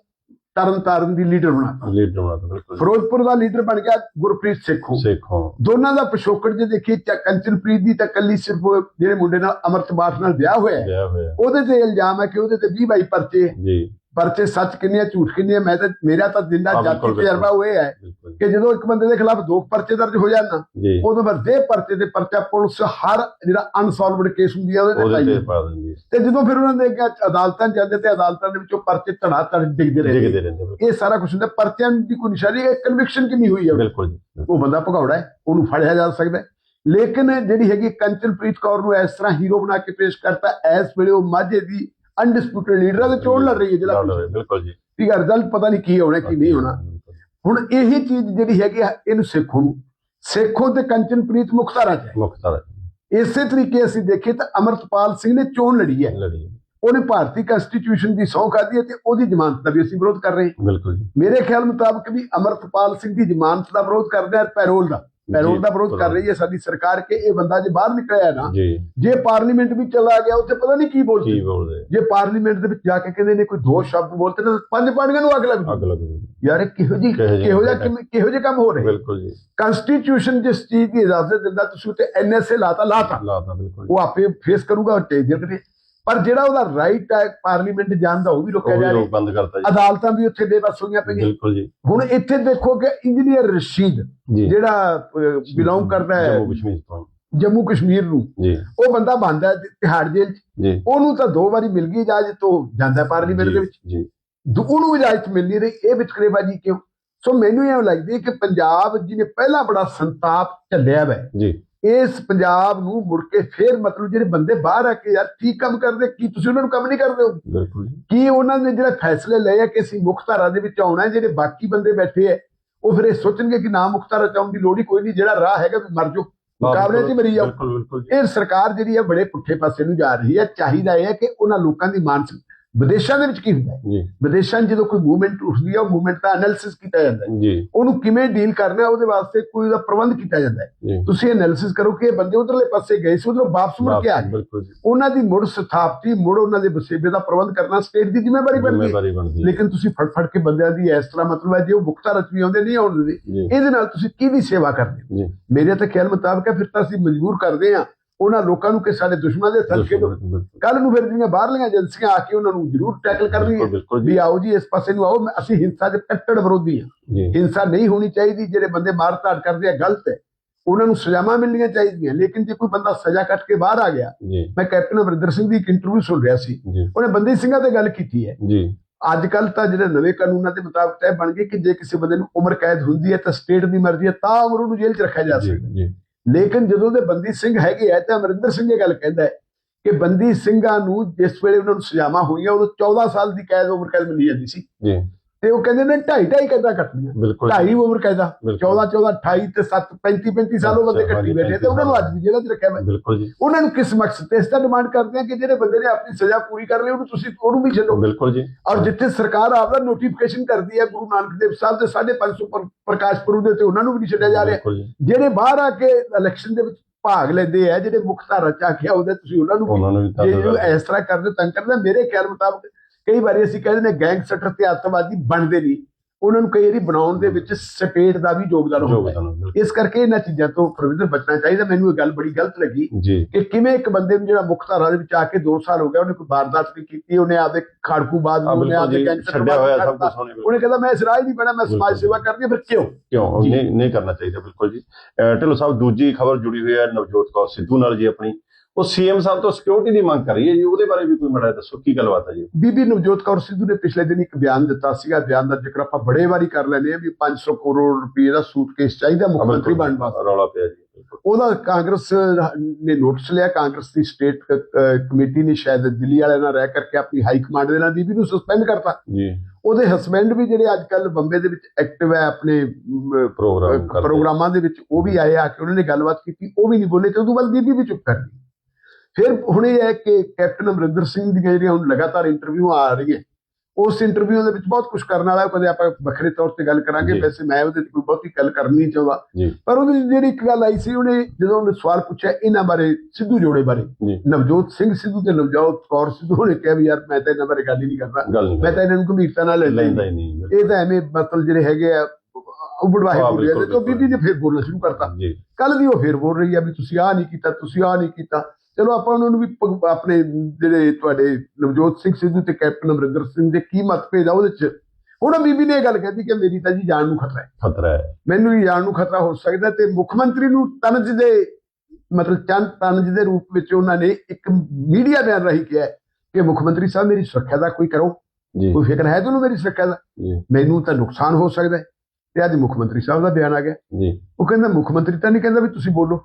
ਤਰਨ ਤਾਰਨ ਦੀ ਲੀਡਰ ਬਣਾਤਾ। ਲੀਡਰ ਬਣਾ ਤਾ ਬਿਲਕੁਲ ਜੀ। ਫਿਰੋਜ਼ਪੁਰ ਦਾ ਲੀਡਰ ਬਣ ਗਿਆ ਗੁਰਪ੍ਰੀਤ ਸੇਖੋਂ ਸਿੱਖੋ ਦੋਨਾਂ ਦਾ ਪਿਛੋਕੜ ਜੇ ਦੇਖੀਏ ਤਾਂ ਕੰਚਨਪ੍ਰੀਤ ਦੀ ਤਾਂ ਕੱਲੀ ਸਿਰਫ ਜਿਹੜੇ ਮੁੰਡੇ ਨਾਲ ਅਮਰਤਬਾਸ ਨਾਲ ਵਿਆਹ ਹੋਇਆ ਹੈ, ਵਿਆਹ ਹੋਇਆ। ਉਹਦੇ ਤੇ ਇਲਜ਼ਾਮ ਹੈ ਕਿ ਉਹਦੇ ਤੇ 20 ਬਾਈ ਪਰਚੇ ਜੀ। ਪਰਚੇ ਸੱਚ ਕਿੰਨੇ ਆ ਝੂਠ ਕਿੰਨੇ ਆ ਮੈਂ ਤਾਂ ਮੇਰਾ ਤਾਂ ਜਿੰਦਾ ਹਾਂ, ਜਾਤੀ ਤਜਰਬਾ ਹੋਇਆ ਹੈ ਕਿ ਜਦੋਂ ਇੱਕ ਬੰਦੇ ਦੇ ਖਿਲਾਫ ਦੋ ਪਰਚੇ ਦਰਜ ਹੋ ਜਾਣ ਨਾ ਉਦੋਂ ਫਿਰ ਦੇ ਪਰਚੇ ਦੇ ਪਰਚਾ ਪੁਲਿਸ ਹਰ ਜਿਹੜਾ ਅਨਸੋਲਵਡ ਕੇਸ ਹੁੰਦੀ ਹੈ ਉਹਦੇ ਤੇ ਉਹਦੇ ਪਾਈ ਤੇ ਜਾਂਦੀ ਹੈ। ਪਾ ਦਿੰਦੀ। ਤੇ ਜਦੋਂ ਫਿਰ ਉਹਨਾਂ ਦੇ ਅਦਾਲਤਾਂ ਜਾਂਦੇ ਤੇ ਅਦਾਲਤਾਂ ਦੇ ਵਿੱਚੋਂ ਪਰਚੇ ਧੜਾ ਧੜ ਡਿੱਗਦੇ ਰਹੇ ਡਿੱਗਦੇ ਰਹਿੰਦੇ। ਇਹ ਸਾਰਾ ਕੁਝ ਹੁੰਦਾ ਪਰਚਿਆਂ ਦੀ ਕੋਈ ਨਿਸ਼ਾਨੀ ਹੈ ਕਨਵਿਕਸ਼ਨ ਕਿੰਨੀ ਹੋਈ ਹੈ ਬਿਲਕੁਲ। ਉਹ ਬੰਦਾ ਭਗੌੜਾ ਹੈ ਉਹਨੂੰ ਫੜਿਆ ਜਾ ਸਕਦਾ ਹੈ ਲੇਕਿਨ ਜਿਹੜੀ ਹੈਗੀ ਕੰਚਨਪ੍ਰੀਤ ਕੌਰ ਨੂੰ ਇਸ ਤਰ੍ਹਾਂ ਹੀਰੋ ਬਣਾ ਕੇ ਪੇਸ਼ ਕਰਤਾ ਇਸ ਵੇਲੇ ਉਹ ਮਾਝੇ ਦੀ ਅਨਡਿਸਪਿਊਟਡ ਲੀਡਰ ਹੈ ਤੇ ਚੋਣ ਲੜ ਰਹੀ ਹੈ ਜਿਹੜਾ। ਬਿਲਕੁਲ ਜੀ। ਠੀਕ ਹੈ ਰਿਜ਼ਲਟ ਪਤਾ ਨਹੀਂ ਕੀ ਹੋਣਾ ਕੀ ਨਹੀਂ ਹੋਣਾ। ਹੁਣ ਇਹੀ ਚੀਜ਼ ਜਿਹੜੀ ਹੈਗੀ ਆ, ਇਹਨੂੰ ਸਿੱਖੋ ਨੂੰ। ਸਿੱਖੋ ਤੇ ਕੰਚਨਪ੍ਰੀਤ ਮੁਖਤਾਰਾ ਚ ਹੈ ਮੁੱਖ ਧਾਰਾ ਇਸੇ ਤਰੀਕੇ ਅਸੀਂ ਦੇਖੀਏ ਤਾਂ ਅਮਰਤਪਾਲ ਸਿੰਘ ਨੇ ਚੋਣ ਲੜੀ ਹੈ। ਲੜੀ ਹੈ। ਉਹਨੇ ਭਾਰਤੀ ਕਨਸਟੀਟਿਊਸ਼ਨ ਦੀ ਸਹੁੰ ਖਾਧੀ ਹੈ ਤੇ ਉਹਦੀ ਜ਼ਮਾਨਤ ਦਾ ਵੀ ਅਸੀਂ ਵਿਰੋਧ ਕਰ ਰਹੇ ਹਾਂ। ਬਿਲਕੁਲ ਜੀ। ਮੇਰੇ ਖਿਆਲ ਮੁਤਾਬਕ ਵੀ ਅਮਰਤਪਾਲ ਸਿੰਘ ਦੀ ਜ਼ਮਾਨਤ ਦਾ ਵਿਰੋਧ ਕਰਦੇ ਆ ਪੈਰੋਲ ਦਾ। ਪੈਰੋਲ ਦਾ ਵਿਰੋਧ ਕਰ ਰਹੀ ਹੈ ਸਾਡੀ ਸਰਕਾਰ ਕਿ ਇਹ ਬੰਦਾ ਜੇ ਬਾਹਰ ਨਿਕਲਿਆ ਹੈ ਨਾ ਜੀ। ਪਾਰਲੀਮੈਂਟ ਵੀ ਚਲਾ ਗਿਆ ਉੱਥੇ ਪਤਾ ਨਹੀਂ ਕੀ ਬੋਲਦੇ। ਬੋਲਦੇ? ਜੇ ਪਾਰਲੀਮੈਂਟ ਦੇ ਵਿੱਚ ਜਾ ਕੇ ਕਹਿੰਦੇ ਨੇ ਕੋਈ ਦੋ ਸ਼ਬਦ ਬੋਲਤੇ ਤਾਂ ਪੰਜ ਪਾਣੀਆਂ ਨੂੰ ਅੱਗ ਲੱਗ ਅੱਗ ਲੱਗ ਯਾਰ ਕਿਹੋ ਜੀ ਕਿਹੋ ਜਿਹੀ ਕਿਹੋ ਜਿਹਾ ਕੰਮ ਹੋ ਰਹੇ? ਬਿਲਕੁਲ ਜੀ। ਕਨਸਟੀਟਿਊਸ਼ਨ ਜਿਸ ਚੀਜ਼ ਦੀ ਇਜਾਜ਼ਤ ਦਿੰਦਾ ਤੁਸੀਂ ਉੱਤੇ ਐਨਐਸਏ ਲਾਤਾ ਲਾਤਾ। ਲਾਤਾ ਬਿਲਕੁਲ। ਉਹ ਆਪੇ ਫੇਸ ਕਰੂਗਾ ਟੇਜਰ ਕਰੇ ਪਰ ਜਿਹੜਾ ਉਹਦਾ ਰਾਈਟ ਹੈ ਪਾਰਲੀਮੈਂਟ ਜਾਣ ਦਾ ਉਹ ਵੀ ਰੋਕਿਆ ਜਾ ਰਿਹਾ। ਬੰਦ ਕਰਤਾ ਜੀ। ਅਦਾਲਤਾਂ ਵੀ ਉੱਥੇ ਬੇਬਸ ਹੋਈਆਂ ਪਈਆਂ। ਬਿਲਕੁਲ ਜੀ। ਹੁਣ ਇੱਥੇ ਦੇਖੋ ਕਿ ਇੰਜੀਨੀਅਰ ਰਸ਼ੀਦ ਜੀ। ਜਿਹੜਾ ਬਿਲੋਂਗ ਕਰਦਾ ਹੈ ਜੰਮੂ ਕਸ਼ਮੀਰ ਤੋਂ। ਜੰਮੂ ਕਸ਼ਮੀਰ ਨੂੰ। ਜੀ। ਉਹ ਬੰਦਾ ਬੰਦਾ ਹੈ ਤਿਹਾੜ ਜੇਲ੍ਹ 'ਚ। ਜੀ। ਉਹਨੂੰ ਤਾਂ ਦੋ ਵਾਰੀ ਮਿਲ ਗਈ ਇਜਾਜ਼ਤ ਤੋਂ ਜਾਂਦਾ ਪਾਰਲੀਮੈਂਟ ਦੇ ਵਿੱਚ। ਜੀ। ਦੂ- ਉਹਨੂੰ ਇਜਾਜ਼ਤ ਮਿਲ ਨਹੀਂ ਰਹੀ। ਇਹ ਵਿਤਕਰੇਬਾਜ਼ੀ ਕਿਉਂ? ਸੋ ਮੈਨੂੰ ਇਹ ਲੱਗਦੀ ਹੈ ਕਿ ਪੰਜਾਬ ਜਿਹਨੇ ਪਹਿਲਾਂ ਬੜਾ ਸੰਤਾਪ ਝੱਲਿਆ ਵੈ ਜੀ। ਇਸ ਪੰਜਾਬ ਨੂੰ ਮੁੜ ਕੇ ਫੇਰ ਮਤਲਬ ਜਿਹੜੇ ਬੰਦੇ ਬਾਹਰ ਆ ਕੇ ਯਾਰ ਠੀਕ ਕੰਮ ਕਰਦੇ ਕੀ ਤੁਸੀਂ ਉਹਨਾਂ ਨੂੰ ਕੰਮ ਨਹੀਂ ਕਰਦੇ ਹੋ? ਬਿਲਕੁਲ ਕੀ ਉਹਨਾਂ ਨੇ ਜਿਹੜੇ ਫੈਸਲੇ ਲਏ ਆ ਕਿ ਅਸੀਂ ਮੁੱਖ ਧਾਰਾ ਦੇ ਵਿੱਚ ਆਉਣਾ ਹੈ ਜਿਹੜੇ ਬਾਕੀ ਬੰਦੇ ਬੈਠੇ ਆ ਉਹ ਫਿਰ ਇਹ ਸੋਚਣਗੇ ਕਿ ਨਾ ਮੁੱਖ ਧਾਰਾ ਚ ਆਉਣ ਦੀ ਲੋੜ ਹੀ ਕੋਈ ਨਹੀਂ ਜਿਹੜਾ ਰਾਹ ਹੈਗਾ ਵੀ ਮਰ ਜਾਓ ਮੁਕਾਬਲੇ 'ਚ ਮਰੀ ਜਾਓ। ਇਹ ਸਰਕਾਰ ਜਿਹੜੀ ਹੈ ਬੜੇ ਪੁੱਠੇ ਪਾਸੇ ਨੂੰ ਜਾ ਰਹੀ ਹੈ ਚਾਹੀਦਾ ਇਹ ਹੈ ਕਿ ਉਹਨਾਂ ਲੋਕਾਂ ਦੀ ਮਾਨਸਿਕ ਵਿਦੇਸ਼ਾਂ ਦੇ ਵਿੱਚ ਕੀ ਹੁੰਦਾ ਹੈ? ਜੀ। ਵਿਦੇਸ਼ਾਂ ਜਦੋਂ ਕੋਈ ਮੂਵਮੈਂਟ ਉੱਠਦੀ ਹੈ ਉਹ ਮੂਵਮੈਂਟ ਦਾ ਐਨਾਲਿਸਿਸ ਕੀਤਾ ਜਾਂਦਾ ਹੈ। ਜੀ। ਉਹਨੂੰ ਕਿਵੇਂ ਡੀਲ ਕਰਨਾ ਹੈ ਉਹਦੇ ਵਾਸਤੇ ਕੋਈ ਉਹਦਾ ਪ੍ਰਬੰਧ ਕੀਤਾ ਜਾਂਦਾ ਹੈ। ਤੁਸੀਂ ਐਨਾਲਿਸਿਸ ਕਰੋ ਕਿ ਇਹ ਬੰਦੇ ਉਧਰਲੇ ਪਾਸੇ ਗਏ ਸੀ ਉਧਰੋਂ ਵਾਪਸ ਮੁੜ ਕੇ ਆ ਗਏ। ਉਹਨਾਂ ਦੀ ਮੁੜ ਸਥਾਪਤੀ ਮੁੜ ਉਹਨਾਂ ਦੇ ਵਸੇਬੇ ਦਾ ਪ੍ਰਬੰਧ ਕਰਨਾ ਸਟੇਟ ਦੀ ਜ਼ਿੰਮੇਵਾਰੀ ਬਣਦੀ ਹੈ। ਲੇਕਿਨ ਤੁਸੀਂ ਫੜ ਫੜ ਕੇ ਬੰਦਿਆਂ ਦੀ ਇਸ ਤਰ੍ਹਾਂ ਮਤਲਬ ਹੈ ਜੇ ਉਹ ਮੁਕਤਾ ਰਚ ਵੀ ਆਉਂਦੇ ਨਹੀਂ ਜੀ। ਇਹਦੇ ਨਾਲ ਤੁਸੀਂ ਕਿਹਦੀ ਸੇਵਾ ਕਰਦੇ ਮੇਰੇ ਤਾਂ ਖਿਆਲ ਮੁਤਾਬਕ ਹੈ ਫਿਰ ਤਾਂ ਅਸੀਂ ਮਜਬੂਰ ਕਰਦੇ ਹਾਂ ਉਹਨਾਂ ਲੋਕਾਂ ਨੂੰ ਕਿ ਸਾਡੇ ਦੁਸ਼ਮਣਾਂ ਦੇ ਸਦਕੇ ਕੱਲ ਨੂੰ ਫਿਰ ਜਿਹੜੀਆਂ ਬਾਹਰਲੀਆਂ ਏਜੰਸੀਆਂ ਆ ਕੇ ਉਹਨਾਂ ਨੂੰ ਜ਼ਰੂਰ ਟੈਕਲ ਕਰਨਗੀਆਂ ਵੀ ਆਓ ਜੀ ਇਸ ਪਾਸੇ ਨੂੰ ਆਓ ਅਸੀਂ ਹਿੰਸਾ ਦੇ ਕੱਟੜ ਵਿਰੋਧੀ ਹਾਂ। ਹਿੰਸਾ ਨਹੀਂ ਹੋਣੀ ਚਾਹੀਦੀ ਜਿਹੜੇ ਬੰਦੇ ਮਾਰ ਧਾੜ ਕਰਦੇ ਆ ਗਲਤ ਹੈ। ਉਹਨਾਂ ਨੂੰ ਸਜ਼ਾਵਾਂ ਮਿਲਣੀਆਂ ਚਾਹੀਦੀਆਂ। ਲੇਕਿਨ ਜੇ ਕੋਈ ਬੰਦਾ ਸਜ਼ਾ ਕੱਟ ਕੇ ਬਾਹਰ ਆ ਗਿਆ ਮੈਂ ਕੈਪਟਨ ਅਮਰਿੰਦਰ ਸਿੰਘ ਦੀ ਇੱਕ ਇੰਟਰਵਿਊ ਸੁਣ ਰਿਹਾ ਸੀ। ਉਹਨੇ ਬੰਦੀ ਸਿੰਘਾਂ ਤੇ ਗੱਲ ਕੀਤੀ ਹੈ। ਜੀ। ਅੱਜ ਕੱਲ ਤਾਂ ਜਿਹੜੇ ਨਵੇਂ ਕਾਨੂੰਨਾਂ ਦੇ ਮੁਤਾਬਕ ਤੈਅ ਬਣ ਗਏ ਕਿ ਜੇ ਕਿਸੇ ਬੰਦੇ ਨੂੰ ਉਮਰ ਕੈਦ ਹੁੰਦੀ ਹੈ ਤਾਂ ਸਟੇਟ ਦੀ ਮਰਜ਼ੀ ਹੈ ਤਾਂ ਉਮਰ ਉਹਨੂੰ ਜੇਲ੍ਹ 'ਚ ਰੱਖਿਆ ਜਾ ਸਕਦਾ ਲੇਕਿਨ ਜਦੋਂ ਦੇ ਬੰਦੀ ਸਿੰਘ ਹੈਗੇ ਆ, ਤਾਂ ਅਮਰਿੰਦਰ ਸਿੰਘ ਇਹ ਗੱਲ ਕਹਿੰਦਾ ਹੈ ਕਿ ਬੰਦੀ ਸਿੰਘਾਂ ਨੂੰ ਜਿਸ ਵੇਲੇ ਉਹਨਾਂ ਨੂੰ ਸਜ਼ਾਵਾਂ ਹੋਈਆਂ ਉਦੋਂ 14 ਸਾਲ ਦੀ ਕੈਦ ਉਮਰ ਕੈਦ ਮਿਲੀ ਜਾਂਦੀ ਸੀ। ਜੀ। ਤੇ ਉਹ ਕਹਿੰਦੇ ਨੇ ਢਾਈ ਢਾਈ ਕੈਦਾਂ ਕੱਟਣੀਆਂ। ਢਾਈ ਉਮਰ ਕੈਦਾ। ਬਿਲਕੁਲ। 14 14 28 ਤੇ 7 35 35 ਸਾਲ ਉਹ ਬੰਦੇ ਕੱਟੀ ਬੈਠੇ ਤੇ ਉਹਨਾਂ ਨੂੰ ਅੱਜ ਵੀ ਜੇਲ੍ਹ 'ਚ ਰੱਖਿਆ ਹੋਇਆ। ਬਿਲਕੁਲ ਜੀ। ਉਹਨਾਂ ਨੂੰ ਕਿਸ ਮਕਸਦ ਤੇ ਇਸ ਦਾ ਡਿਮਾਂਡ ਕਰਦੇ ਆ ਕਿ ਜਿਹੜੇ ਬੰਦੇ ਨੇ ਆਪਣੀ ਸਜ਼ਾ ਪੂਰੀ ਕਰ ਲਈ ਉਹਨੂੰ ਤੁਸੀਂ ਉਹਨੂੰ ਵੀ ਛੱਡੋ। ਬਿਲਕੁਲ ਜੀ। ਔਰ ਜਿੱਥੇ ਸਰਕਾਰ ਆਪਦਾ ਨੋਟੀਫਿਕੇਸ਼ਨ ਕਰਦੀ ਹੈ ਗੁਰੂ ਨਾਨਕ ਦੇਵ ਸਾਹਿਬ ਦੇ 550 ਪਰ- ਪ੍ਰਕਾਸ਼ ਪੁਰਬ ਦੇ ਤੇ ਉਹਨਾਂ ਨੂੰ ਵੀ ਨਹੀਂ ਛੱਡਿਆ ਜਾ ਰਿਹਾ। ਜਿਹੜੇ ਬਾਹਰ ਆ ਕੇ ਇਲੈਕਸ਼ਨ ਦੇ ਵਿੱਚ ਭਾਗ ਲੈਂਦੇ ਆ ਜਿਹੜੇ ਮੁੱਖ ਧਾਰਾ ਚ ਆ ਕੇ ਆਉਂਦੇ ਤੁਸੀਂ ਉਹਨਾਂ ਨੂੰ ਜੇ ਇਸ ਤਰ੍ਹਾਂ ਕਰਦੇ ਤੰਗ ਕਰਦੇ ਮੇਰੇ ਖਿਆਲ ਮੁਤਾਬਕ ਕਈ ਵਾਰੀ ਅਸੀਂ ਕਹਿੰਦੇ ਨੇ ਗੈਂਗਸਟਰ ਤੇ ਅੱਤਵਾਦੀ ਬਣਦੇ ਨਹੀਂ ਉਹਨਾਂ ਨੂੰ ਕਈ ਵਾਰੀ ਬਣਾਉਣ ਦੇ ਵਿੱਚ ਸਟੇਟ ਦਾ ਵੀ ਯੋਗਦਾਨ ਹੁੰਦਾ ਹੈ। ਇਸ ਕਰਕੇ ਇਹਨਾਂ ਚੀਜ਼ਾਂ ਤੋਂ ਪ੍ਰਵਿਧਰ ਬਚਣਾ ਚਾਹੀਦਾ ਮੈਨੂੰ ਇਹ ਗੱਲ ਬੜੀ ਗਲਤ ਲੱਗੀ ਕਿ ਕਿਵੇਂ ਇੱਕ ਬੰਦੇ ਨੂੰ ਜਿਹੜਾ ਮੁੱਖ ਧਾਰਾ ਦੇ ਵਿੱਚ ਆ ਕੇ 2 ਸਾਲ ਹੋ ਗਿਆ ਉਹਨੇ ਕੋਈ ਵਾਰਦਾਤ ਨਹੀਂ ਕੀਤੀ ਉਹਨੇ ਆਪਦੇ ਖਾੜਕੂ ਬਾਦ ਨੂੰ ਉਹਨੇ ਆਪਦੇ ਗੈਂਗਸਟਰ ਛੱਡਿਆ ਹੋਇਆ ਸਭ। ਕੁਝ ਹੋਣੇ। ਉਹਨੇ ਕਹਿੰਦਾ ਮੈਂ ਹੀ ਨਹੀਂ ਪੈਣਾ ਮੈਂ ਸਮਾਜ। ਸੇਵਾ ਕਰਨੀ ਹੈ ਫਿਰ ਕਿਉਂ ਕਿਉਂ। ਨਹੀਂ ਨਹੀਂ ਕਰਨਾ ਚਾਹੀਦਾ ਬਿਲਕੁਲ ਜੀ ਢਿੱਲੋਂ ਸਾਹਿਬ ਦੂਜੀ ਖਬਰ ਜੁੜੀ ਹੋਈ ਹੈ ਨਵਜੋਤ ਕੌਰ ਸਿੱਧੂ ਨਾਲ ਜੀ ਆਪਣੀ ਉਹ ਸੀਐਮ ਸਾਹਿਬ ਤੋਂ ਸਿਕਿਉਰਿਟੀ ਦੀ ਮੰਗ ਕਰ ਰਹੀ ਹੈ ਜੀ ਉਹਦੇ ਬਾਰੇ ਵੀ ਕੋਈ ਮੜਾ ਦੱਸੋ ਕੀ ਗੱਲਬਾਤ ਹੈ ਜੀ? ਬੀਬੀ ਨਵਜੋਤ ਕੌਰ ਸਿੱਧੂ ਨੇ ਪਿਛਲੇ ਦਿਨ ਇੱਕ ਬਿਆਨ ਦਿੱਤਾ ਸੀਗਾ ਬਿਆਨ ਦਾ ਜ਼ਿਕਰ ਆਪਾਂ ਬੜੇ ਵਾਰੀ ਕਰ ਲੈਨੇ ਆ ਵੀ 500 ਕਰੋੜ ਰੁਪਏ ਦਾ ਸੂਟਕੇਸ ਚਾਹੀਦਾ ਮੁੱਖ ਮੰਤਰੀ ਬਣਨ ਵਾਸਤੇ। ਰੌਲਾ ਪਿਆ ਜੀ ਉਹਦਾ ਕਾਂਗਰਸ ਨੇ ਨੋਟਿਸ ਲਿਆ ਕਾਂਗਰਸ ਦੀ ਸਟੇਟ ਕਮੇਟੀ ਨੇ ਸ਼ਾਇਦ ਦਿੱਲੀ ਵਾਲਿਆਂ ਨਾਲ ਰਹਿ ਕਰਕੇ ਆਪਣੀ ਹਾਈ ਕਮਾਂਡ ਦੇ ਨਾਲ ਬੀਬੀ ਨੂੰ ਸਸਪੈਂਡ ਕਰਤਾ। ਜੀ। ਉਹਦੇ ਹਸਬੈਂਡ ਵੀ ਜਿਹੜੇ ਅੱਜ ਕੱਲ ਬੰਬੇ ਦੇ ਵਿੱਚ ਐਕਟਿਵ ਹੈ ਆਪਣੇ ਪ੍ਰੋਗਰਾਮਾਂ ਦੇ ਵਿੱਚ ਉਹ ਵੀ ਆਏ ਆ ਕੇ ਉਹਨਾਂ ਨੇ ਗੱਲਬਾਤ ਕੀਤੀ ਉਹ ਵੀ ਨਹੀਂ ਬੋਲੇ ਤੇ ਉਦੋਂ ਬਾਅਦ ਬੀਬੀ ਵੀ ਚੁੱਪ ਕਰ ਗਈ। ਫਿਰ ਹੁਣ ਇਹ ਹੈ ਕਿ ਕੈਪਟਨ ਅਮਰਿੰਦਰ ਸਿੰਘ ਦੀਆਂ ਜਿਹੜੀਆਂ ਹੁਣ ਲਗਾਤਾਰ ਇੰਟਰਵਿਊ ਆ ਰਹੀਆਂ ਉਸ ਇੰਟਰਵਿਊ ਦੇ ਵਿੱਚ ਬਹੁਤ ਕੁਝ ਕਰਨ ਵਾਲਾ ਹੈ ਕਦੇ ਆਪਾਂ ਵੱਖਰੇ ਤੌਰ ਤੇ ਗੱਲ ਕਰਾਂਗੇ। ਵੈਸੇ ਮੈਂ ਉਹਦੇ ਤੇ ਕੋਈ ਬਹੁਤੀ ਗੱਲ ਕਰਨੀ ਜੀ। ਪਰ ਉਹਦੀ ਜਿਹੜੀ ਇੱਕ ਗੱਲ ਆਈ ਸੀ ਉਹਨੇ ਜਦੋਂ ਉਹਨੇ ਸਵਾਲ ਪੁੱਛਿਆ ਇਹਨਾਂ ਬਾਰੇ ਸਿੱਧੂ ਜੋੜੇ ਬਾਰੇ ਨਵਜੋਤ ਸਿੰਘ ਸਿੱਧੂ ਤੇ ਨਵਜੋਤ ਕੌਰ ਸਿੱਧੂ ਨੇ ਕਿਹਾ ਵੀ ਯਾਰ ਮੈਂ ਤਾਂ ਇਹਨਾਂ ਬਾਰੇ ਗੱਲ ਹੀ ਨਹੀਂ ਕਰਦਾ ਮੈਂ ਤਾਂ ਇਹਨਾਂ ਨੂੰ ਗੰਭੀਰਤਾ ਨਾਲ ਲੈਂਦਾ ਹੀ ਲੈਂਦਾ ਨਹੀਂ। ਇਹ ਤਾਂ ਐਵੇਂ ਮਤਲਬ ਜਿਹੜੇ ਹੈਗੇ ਆ ਉਬੜਵਾਹੇ ਬੋਲ ਰਹੇ ਤਾਂ ਬੀਬੀ ਨੇ ਫਿਰ ਬੋਲਣਾ ਸ਼ੁਰੂ ਕਰਤਾ। ਕੱਲ ਦੀ ਉਹ ਫਿਰ ਬੋਲ ਰਹੀ ਆ ਵੀ ਤੁਸੀਂ ਆਹ ਨਹੀਂ ਕੀਤਾ ਤੁਸੀਂ ਆਹ ਨਹੀਂ ਕੀਤਾ। ਚਲੋ ਆਪਾਂ ਉਹਨਾਂ ਨੂੰ ਵੀ ਪ- ਆਪਣੇ ਜਿਹੜੇ ਤੁਹਾਡੇ ਨਵਜੋਤ ਸਿੰਘ ਸਿੱਧੂ ਤੇ ਕੈਪਟਨ ਅਮਰਿੰਦਰ ਸਿੰਘ ਦੇ ਕੀ ਮਤਭੇਦ ਆ ਉਹਦੇ ਚ? ਹੁਣ ਬੀਬੀ ਨੇ ਇਹ ਗੱਲ ਕਹਿੰਦੀ ਕਿ ਮੇਰੀ ਤਾਂ ਜੀ ਜਾਨ ਨੂੰ ਖਤਰਾ ਹੈ। ਖਤਰਾ ਹੈ। ਮੈਨੂੰ ਵੀ ਜਾਨ ਨੂੰ ਖਤਰਾ ਹੋ ਸਕਦਾ ਤੇ ਮੁੱਖ ਮੰਤਰੀ ਨੂੰ ਤਨਜ ਦੇ ਮਤਲਬ ਚੰਦ ਤਨਜ ਦੇ ਰੂਪ ਵਿੱਚ ਉਹਨਾਂ ਨੇ ਇੱਕ ਮੀਡੀਆ ਬਿਆਨ ਰਾਹੀਂ ਕਿਹਾ ਹੈ ਕਿ ਮੁੱਖ ਮੰਤਰੀ ਸਾਹਿਬ ਮੇਰੀ ਸੁਰੱਖਿਆ ਦਾ ਕੋਈ ਕਰੋ। ਜੀ। ਕੋਈ ਫਿਕਰ ਹੈ ਤੁਹਾਨੂੰ ਮੇਰੀ ਸੁਰੱਖਿਆ ਦਾ? ਜੀ। ਮੈਨੂੰ ਤਾਂ ਨੁਕਸਾਨ ਹੋ ਸਕਦਾ ਹੈ। ਤੇ ਅੱਜ ਮੁੱਖ ਮੰਤਰੀ ਸਾਹਿਬ ਦਾ ਬਿਆਨ ਆ ਗਿਆ। ਜੀ। ਉਹ ਕਹਿੰਦਾ ਮੁੱਖ ਮੰਤਰੀ ਤਾਂ ਨਹੀਂ ਕਹਿੰਦਾ ਵੀ ਤੁਸੀਂ ਬੋਲੋ।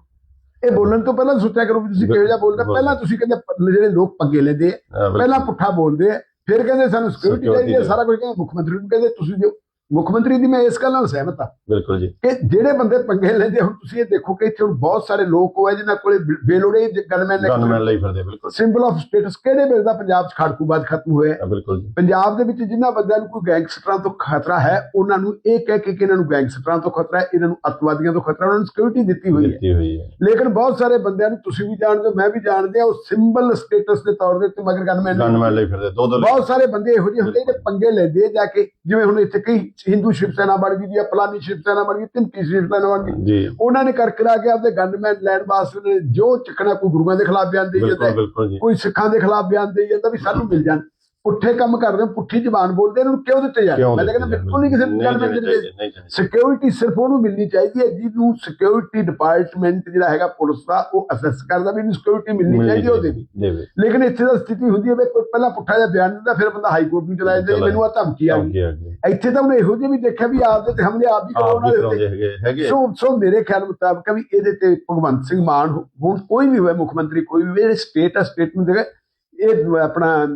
ਇਹ ਬੋਲਣ ਤੋਂ ਪਹਿਲਾਂ ਸੋਚਿਆ ਕਰੋ ਵੀ ਤੁਸੀਂ ਕਿਹੋ ਜਿਹਾ ਬੋਲਦਾ। ਪਹਿਲਾਂ ਤੁਸੀਂ ਕਹਿੰਦੇ ਜਿਹੜੇ ਲੋਕ ਪੰਗੇ ਲੈਂਦੇ ਆ। ਪਹਿਲਾਂ ਪੁੱਠਾ ਬੋਲਦੇ ਆ ਫਿਰ ਕਹਿੰਦੇ ਸਾਨੂੰ ਸਿਕਿਉਰਿਟੀ ਚਾਹੀਦੀ ਹੈ। ਸਾਰਾ ਕੁਝ ਕਹਿੰਦੇ ਮੁੱਖ ਮੰਤਰੀ ਨੂੰ ਕਹਿੰਦੇ ਤੁਸੀਂ ਦਿਓ ਮੁੱਖ ਮੰਤਰੀ ਦੀ ਮੈਂ ਇਸ ਗੱਲ ਨਾਲ ਸਹਿਮਤ ਹਾਂ। ਬਿਲਕੁਲ ਜੀ। ਕਿ ਜਿਹੜੇ ਬੰਦੇ ਪੰਗੇ ਲੈਂਦੇ ਹੁਣ ਤੁਸੀਂ ਇਹ ਦੇਖੋ ਕਿ ਇੱਥੇ ਹੁਣ ਬਹੁਤ ਸਾਰੇ ਲੋਕ ਹੋਏ ਜਿਨ੍ਹਾਂ ਕੋਲੇ ਬੇਲੋੜੇ ਗਨਮੈਨ ਗਨਮੈਨ ਲਈ ਫਿਰਦੇ ਬਿਲਕੁਲ। ਸਿੰਬਲ ਆਫ ਸਟੇਟਸ ਕਿਹੜੇ ਵੇਲੇ ਦਾ ਪੰਜਾਬ 'ਚ ਖੜਕੂਬਾਦ ਖਤਮ ਹੋਇਆ ਬਿਲਕੁਲ ਜੀ। ਪੰਜਾਬ ਦੇ ਵਿੱਚ ਜਿਨ੍ਹਾਂ ਬੰਦਿਆਂ ਨੂੰ ਕੋਈ ਗੈਂਗਸਟਰਾਂ ਤੋਂ ਖਤਰਾ ਹੈ ਉਹਨਾਂ ਨੂੰ ਇਹ ਕਹਿ ਕੇ ਕਿ ਇਹਨਾਂ ਨੂੰ ਗੈਂਗਸਟਰਾਂ ਤੋਂ ਖਤਰਾ ਹੈ ਇਹਨਾਂ ਨੂੰ ਅੱਤਵਾਦੀਆਂ ਤੋਂ ਖਤਰਾ ਉਹਨਾਂ ਨੂੰ ਸਿਕਿਉਰਿਟੀ ਦਿੱਤੀ ਹੋਈ ਹੈ। ਦਿੱਤੀ ਹੋਈ ਹੈ। ਲੇਕਿਨ ਬਹੁਤ ਸਾਰੇ ਬੰਦਿਆਂ ਨੂੰ ਤੁਸੀਂ ਵੀ ਜਾਣਦੇ ਹੋ ਮੈਂ ਵੀ ਜਾਣਦੇ ਆ ਉਹ ਸਿੰਬਲ ਸਟੇਟਸ ਦੇ ਤੌਰ ਦੇ ਉੱਤੇ ਮਗਰ ਗਨਮੈਨ ਗਨਮੈਨ ਲਈ ਫਿਰਦੇ ਦੋ ਦੋ ਬਹੁਤ ਸਾਰੇ ਬੰਦੇ ਇਹੋ ਜਿਹੇ ਹੁੰਦੇ ਜਿਹੜੇ ਪੰਗੇ ਲੈਂਦੇ ਆ ਜਾ ਕੇ ਜਿਵੇਂ ਹੁਣ ਇੱਥੇ ਕਈ ਹਿੰਦੂ ਸ਼ਿਵ ਸੈਨਾ ਬਣ ਗਈ ਜਾਂ ਫਲਾਨੀ ਸ਼ਿਵ ਸੈਨਾ ਬਣ ਗਈ ਤਿੰਨ ਸ਼ਿਵ ਸੈਨਾ ਬਣ ਗਈ। ਉਹਨਾਂ ਨੇ ਕਰ ਕਰਾ ਕੇ ਆਪਦੇ ਗਨਮੈਨ ਲੈਣ ਵਾਸਤੇ ਜੋ ਚੱਕਣਾ ਕੋਈ ਗੁਰੂਆਂ ਦੇ ਖਿਲਾਫ ਬਿਆਨ ਦੇਈ ਜਾਂਦਾ ਕੋਈ ਸਿੱਖਾਂ ਦੇ ਖਿਲਾਫ ਬਿਆਨ ਦੇਈ ਜਾਂਦਾ ਵੀ ਸਾਨੂੰ ਮਿਲ ਜਾਣ। ਪੁੱਠੇ ਕੰਮ ਕਰਦੇ ਹੋ, ਪੁੱਠੀ ਜ਼ਬਾਨ ਬੋਲਦੇ ਇਹਨਾਂ ਨੂੰ ਕਿਉਂ ਦਿੱਤੇ ਕਿਉਂ ਮੈਂ ਕਹਿੰਦਾ ਬਿਲਕੁਲ ਨਹੀਂ ਕਿਸੇ ਨੂੰ ਦੇ ਨਹੀਂ ਦੇਣੇ ਸਿਕਿਉਰਿਟੀ ਸਿਰਫ ਉਹਨੂੰ ਮਿਲਣੀ ਚਾਹੀਦੀ ਹੈ ਜਿਹਨੂੰ ਸਿਕਿਉਰਿਟੀ ਡਿਪਾਰਟਮੈਂਟ ਜਿਹੜਾ ਹੈਗਾ ਪੁਲਿਸ ਦਾ ਉਹ ਅਸੈਸ ਕਰਦਾ ਵੀ ਇਹਨੂੰ ਸਿਕਿਉਰਿਟੀ ਮਿਲਣੀ ਚਾਹੀਦੀ ਉਹਦੇ ਦੇਵੇ। ਲੇਕਿਨ ਇੱਥੇ ਤਾਂ ਸਥਿਤੀ ਹੁੰਦੀ ਹੈ ਵੀ ਕੋਈ ਪਹਿਲਾਂ ਪੁੱਠਾ ਜਿਹਾ ਬਿਆਨ ਦਿੰਦਾ ਫਿਰ ਬੰਦਾ ਹਾਈ ਕੋਰਟ ਨੂੰ ਚਲਾ ਜਾਂਦਾ ਜੀ, ਮੈਨੂੰ ਆ ਧਮਕੀ ਆ ਗਈ। ਇੱਥੇ ਤਾਂ ਉਹਨੇ ਇਹੋ ਜਿਹੇ ਵੀ ਦੇਖਿਆ ਵੀ ਆਪਦੇ ਤੇ ਹਮਲੇ ਆਪ ਆਪ ਕਰਾਉਣਾ ਵੀ ਦੇ ਕਰਾਉਂਦੇ ਹੈਗੇ ਸੋ ਸੋ ਮੇਰੇ ਖਿਆਲ ਮੁਤਾਬਕ ਵੀ ਇਹਦੇ ਤੇ ਭਗਵੰਤ ਸਿੰਘ ਮਾਨ ਹੁਣ ਕੋਈ ਵੀ ਹੋਵੇ ਮੁੱਖ ਮੰਤਰੀ ਕੋਈ ਵੀ ਸਟੇਟ ਆ ਸਟੇਟ ਨੂੰ ਇਹ ਆਪਣਾ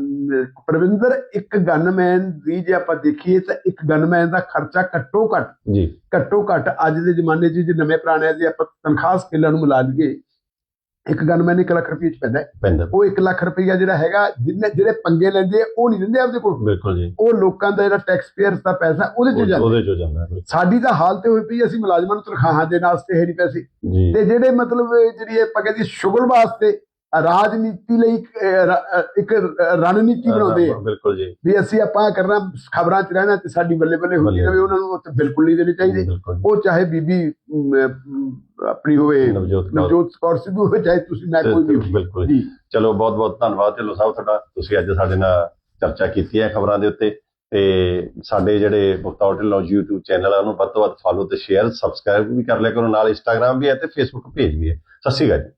ਪ੍ਰਵਿੰਦਰ ਇੱਕ ਗਨਮੈਨ ਦੀ ਜੇ ਆਪਾਂ ਦੇਖੀਏ ਤਾਂ ਇੱਕ ਗਨਮੈਨ ਦਾ ਖਰਚਾ ਘੱਟੋ ਘੱਟ ਜੀ। ਘੱਟੋ ਘੱਟ ਅੱਜ ਦੇ ਜ਼ਮਾਨੇ 'ਚ ਜੇ ਨਵੇਂ ਪੁਰਾਣੇ ਦੀ ਆਪਾਂ ਤਨਖਾਹ ਸਕੇਲਾਂ ਨੂੰ ਮਿਲਾ ਲਈਏ ਇੱਕ ਗਨਮੈਨ 1 ਲੱਖ ਰੁਪਏ 'ਚ ਪੈਂਦਾ ਉਹ 1 ਲੱਖ ਰੁਪਈਆ ਜਿਹੜਾ ਹੈਗਾ ਜਿਹਨੇ ਜਿਹੜੇ ਪੰਗੇ ਲੈਂਦੇ ਉਹ ਨਹੀਂ ਦਿੰਦੇ ਆਪਦੇ ਕੋਲ। ਬਿਲਕੁਲ ਜੀ। ਉਹ ਲੋਕਾਂ ਦਾ ਜਿਹੜਾ ਟੈਕਸ ਪੇਅਰਸ ਦਾ ਪੈਸਾ ਉਹਦੇ 'ਚ ਜਾਂਦਾ। ਉਹਦੇ ਚੋਂ ਜਾਂਦਾ। ਸਾਡੀ ਤਾਂ ਹਾਲਤ ਹੋਈ ਪਈ ਅਸੀਂ ਮੁਲਾਜ਼ਮਾਂ ਨੂੰ ਤਨਖਾਹਾਂ ਦੇਣ ਵਾਸਤੇ ਹੈ ਨਹੀਂ ਪੈਸੇ। ਜੀ। ਤੇ ਜਿਹੜੇ ਮਤਲਬ ਜਿਹੜੀ ਇਹ ਆਪਾਂ ਕਹਿੰਦੇ ਸ਼ੁਗਲ ਵਾਸਤੇ ਰਾਜਨੀਤੀ ਲਈ ਇੱਕ, ਰਣਨੀਤੀ ਬਣਾਉਂਦੇ ਆ ਬਿਲਕੁਲ ਜੀ ਵੀ ਅਸੀਂ ਆਪਾਂ ਕਰਨਾ ਖਬਰਾਂ 'ਚ ਰਹਿਣਾ ਤੇ ਸਾਡੀ ਬੱਲੇ ਬੱਲੇ ਹੁੰਦੀ। ਰਵੇ ਉਹਨਾਂ ਨੂੰ ਉੱਥੇ ਬਿਲਕੁਲ ਨਹੀਂ ਦੇਣੇ ਚਾਹੀਦੇ। ਉਹ ਚਾਹੇ ਬੀਬੀ ਆਪਣੀ ਹੋਵੇ ਨਵਜੋਤ ਕੌਰ। ਸਿੱਧੂ ਹੋਵੇ ਚਾਹੇ ਤੁਸੀਂ ਮੈਂ ਕੋਈ ਵੀ। ਬਿਲਕੁਲ ਜੀ ਚਲੋ ਬਹੁਤ ਬਹੁਤ ਧੰਨਵਾਦ ਢਿੱਲੋਂ ਸਾਹਿਬ ਤੁਹਾਡਾ ਤੁਸੀਂ ਅੱਜ ਸਾਡੇ ਨਾਲ ਚਰਚਾ ਕੀਤੀ ਹੈ ਖਬਰਾਂ ਦੇ ਉੱਤੇ ਤੇ ਸਾਡੇ ਜਿਹੜੇ ਮੁਖਤਾਰ ਢਿੱਲੋਂ YouTube ਚੈਨਲ ਆ ਉਹਨੂੰ ਵੱਧ ਤੋਂ ਵੱਧ ਫਾਲੋ ਤੇ ਸ਼ੇਅਰ ਸਬਸਕ੍ਰਾਈਬ ਵੀ ਕਰ ਲਿਆ ਕਰੋ ਨਾਲ ਇੰਸਟਾਗ੍ਰam ਵੀ ਹੈ ਤੇ ਫੇਸਬੁੱਕ ਪੇਜ ਵੀ ਹੈ ਸਤਿ ਸ਼੍ਰੀ ਅਕਾਲ ਜੀ।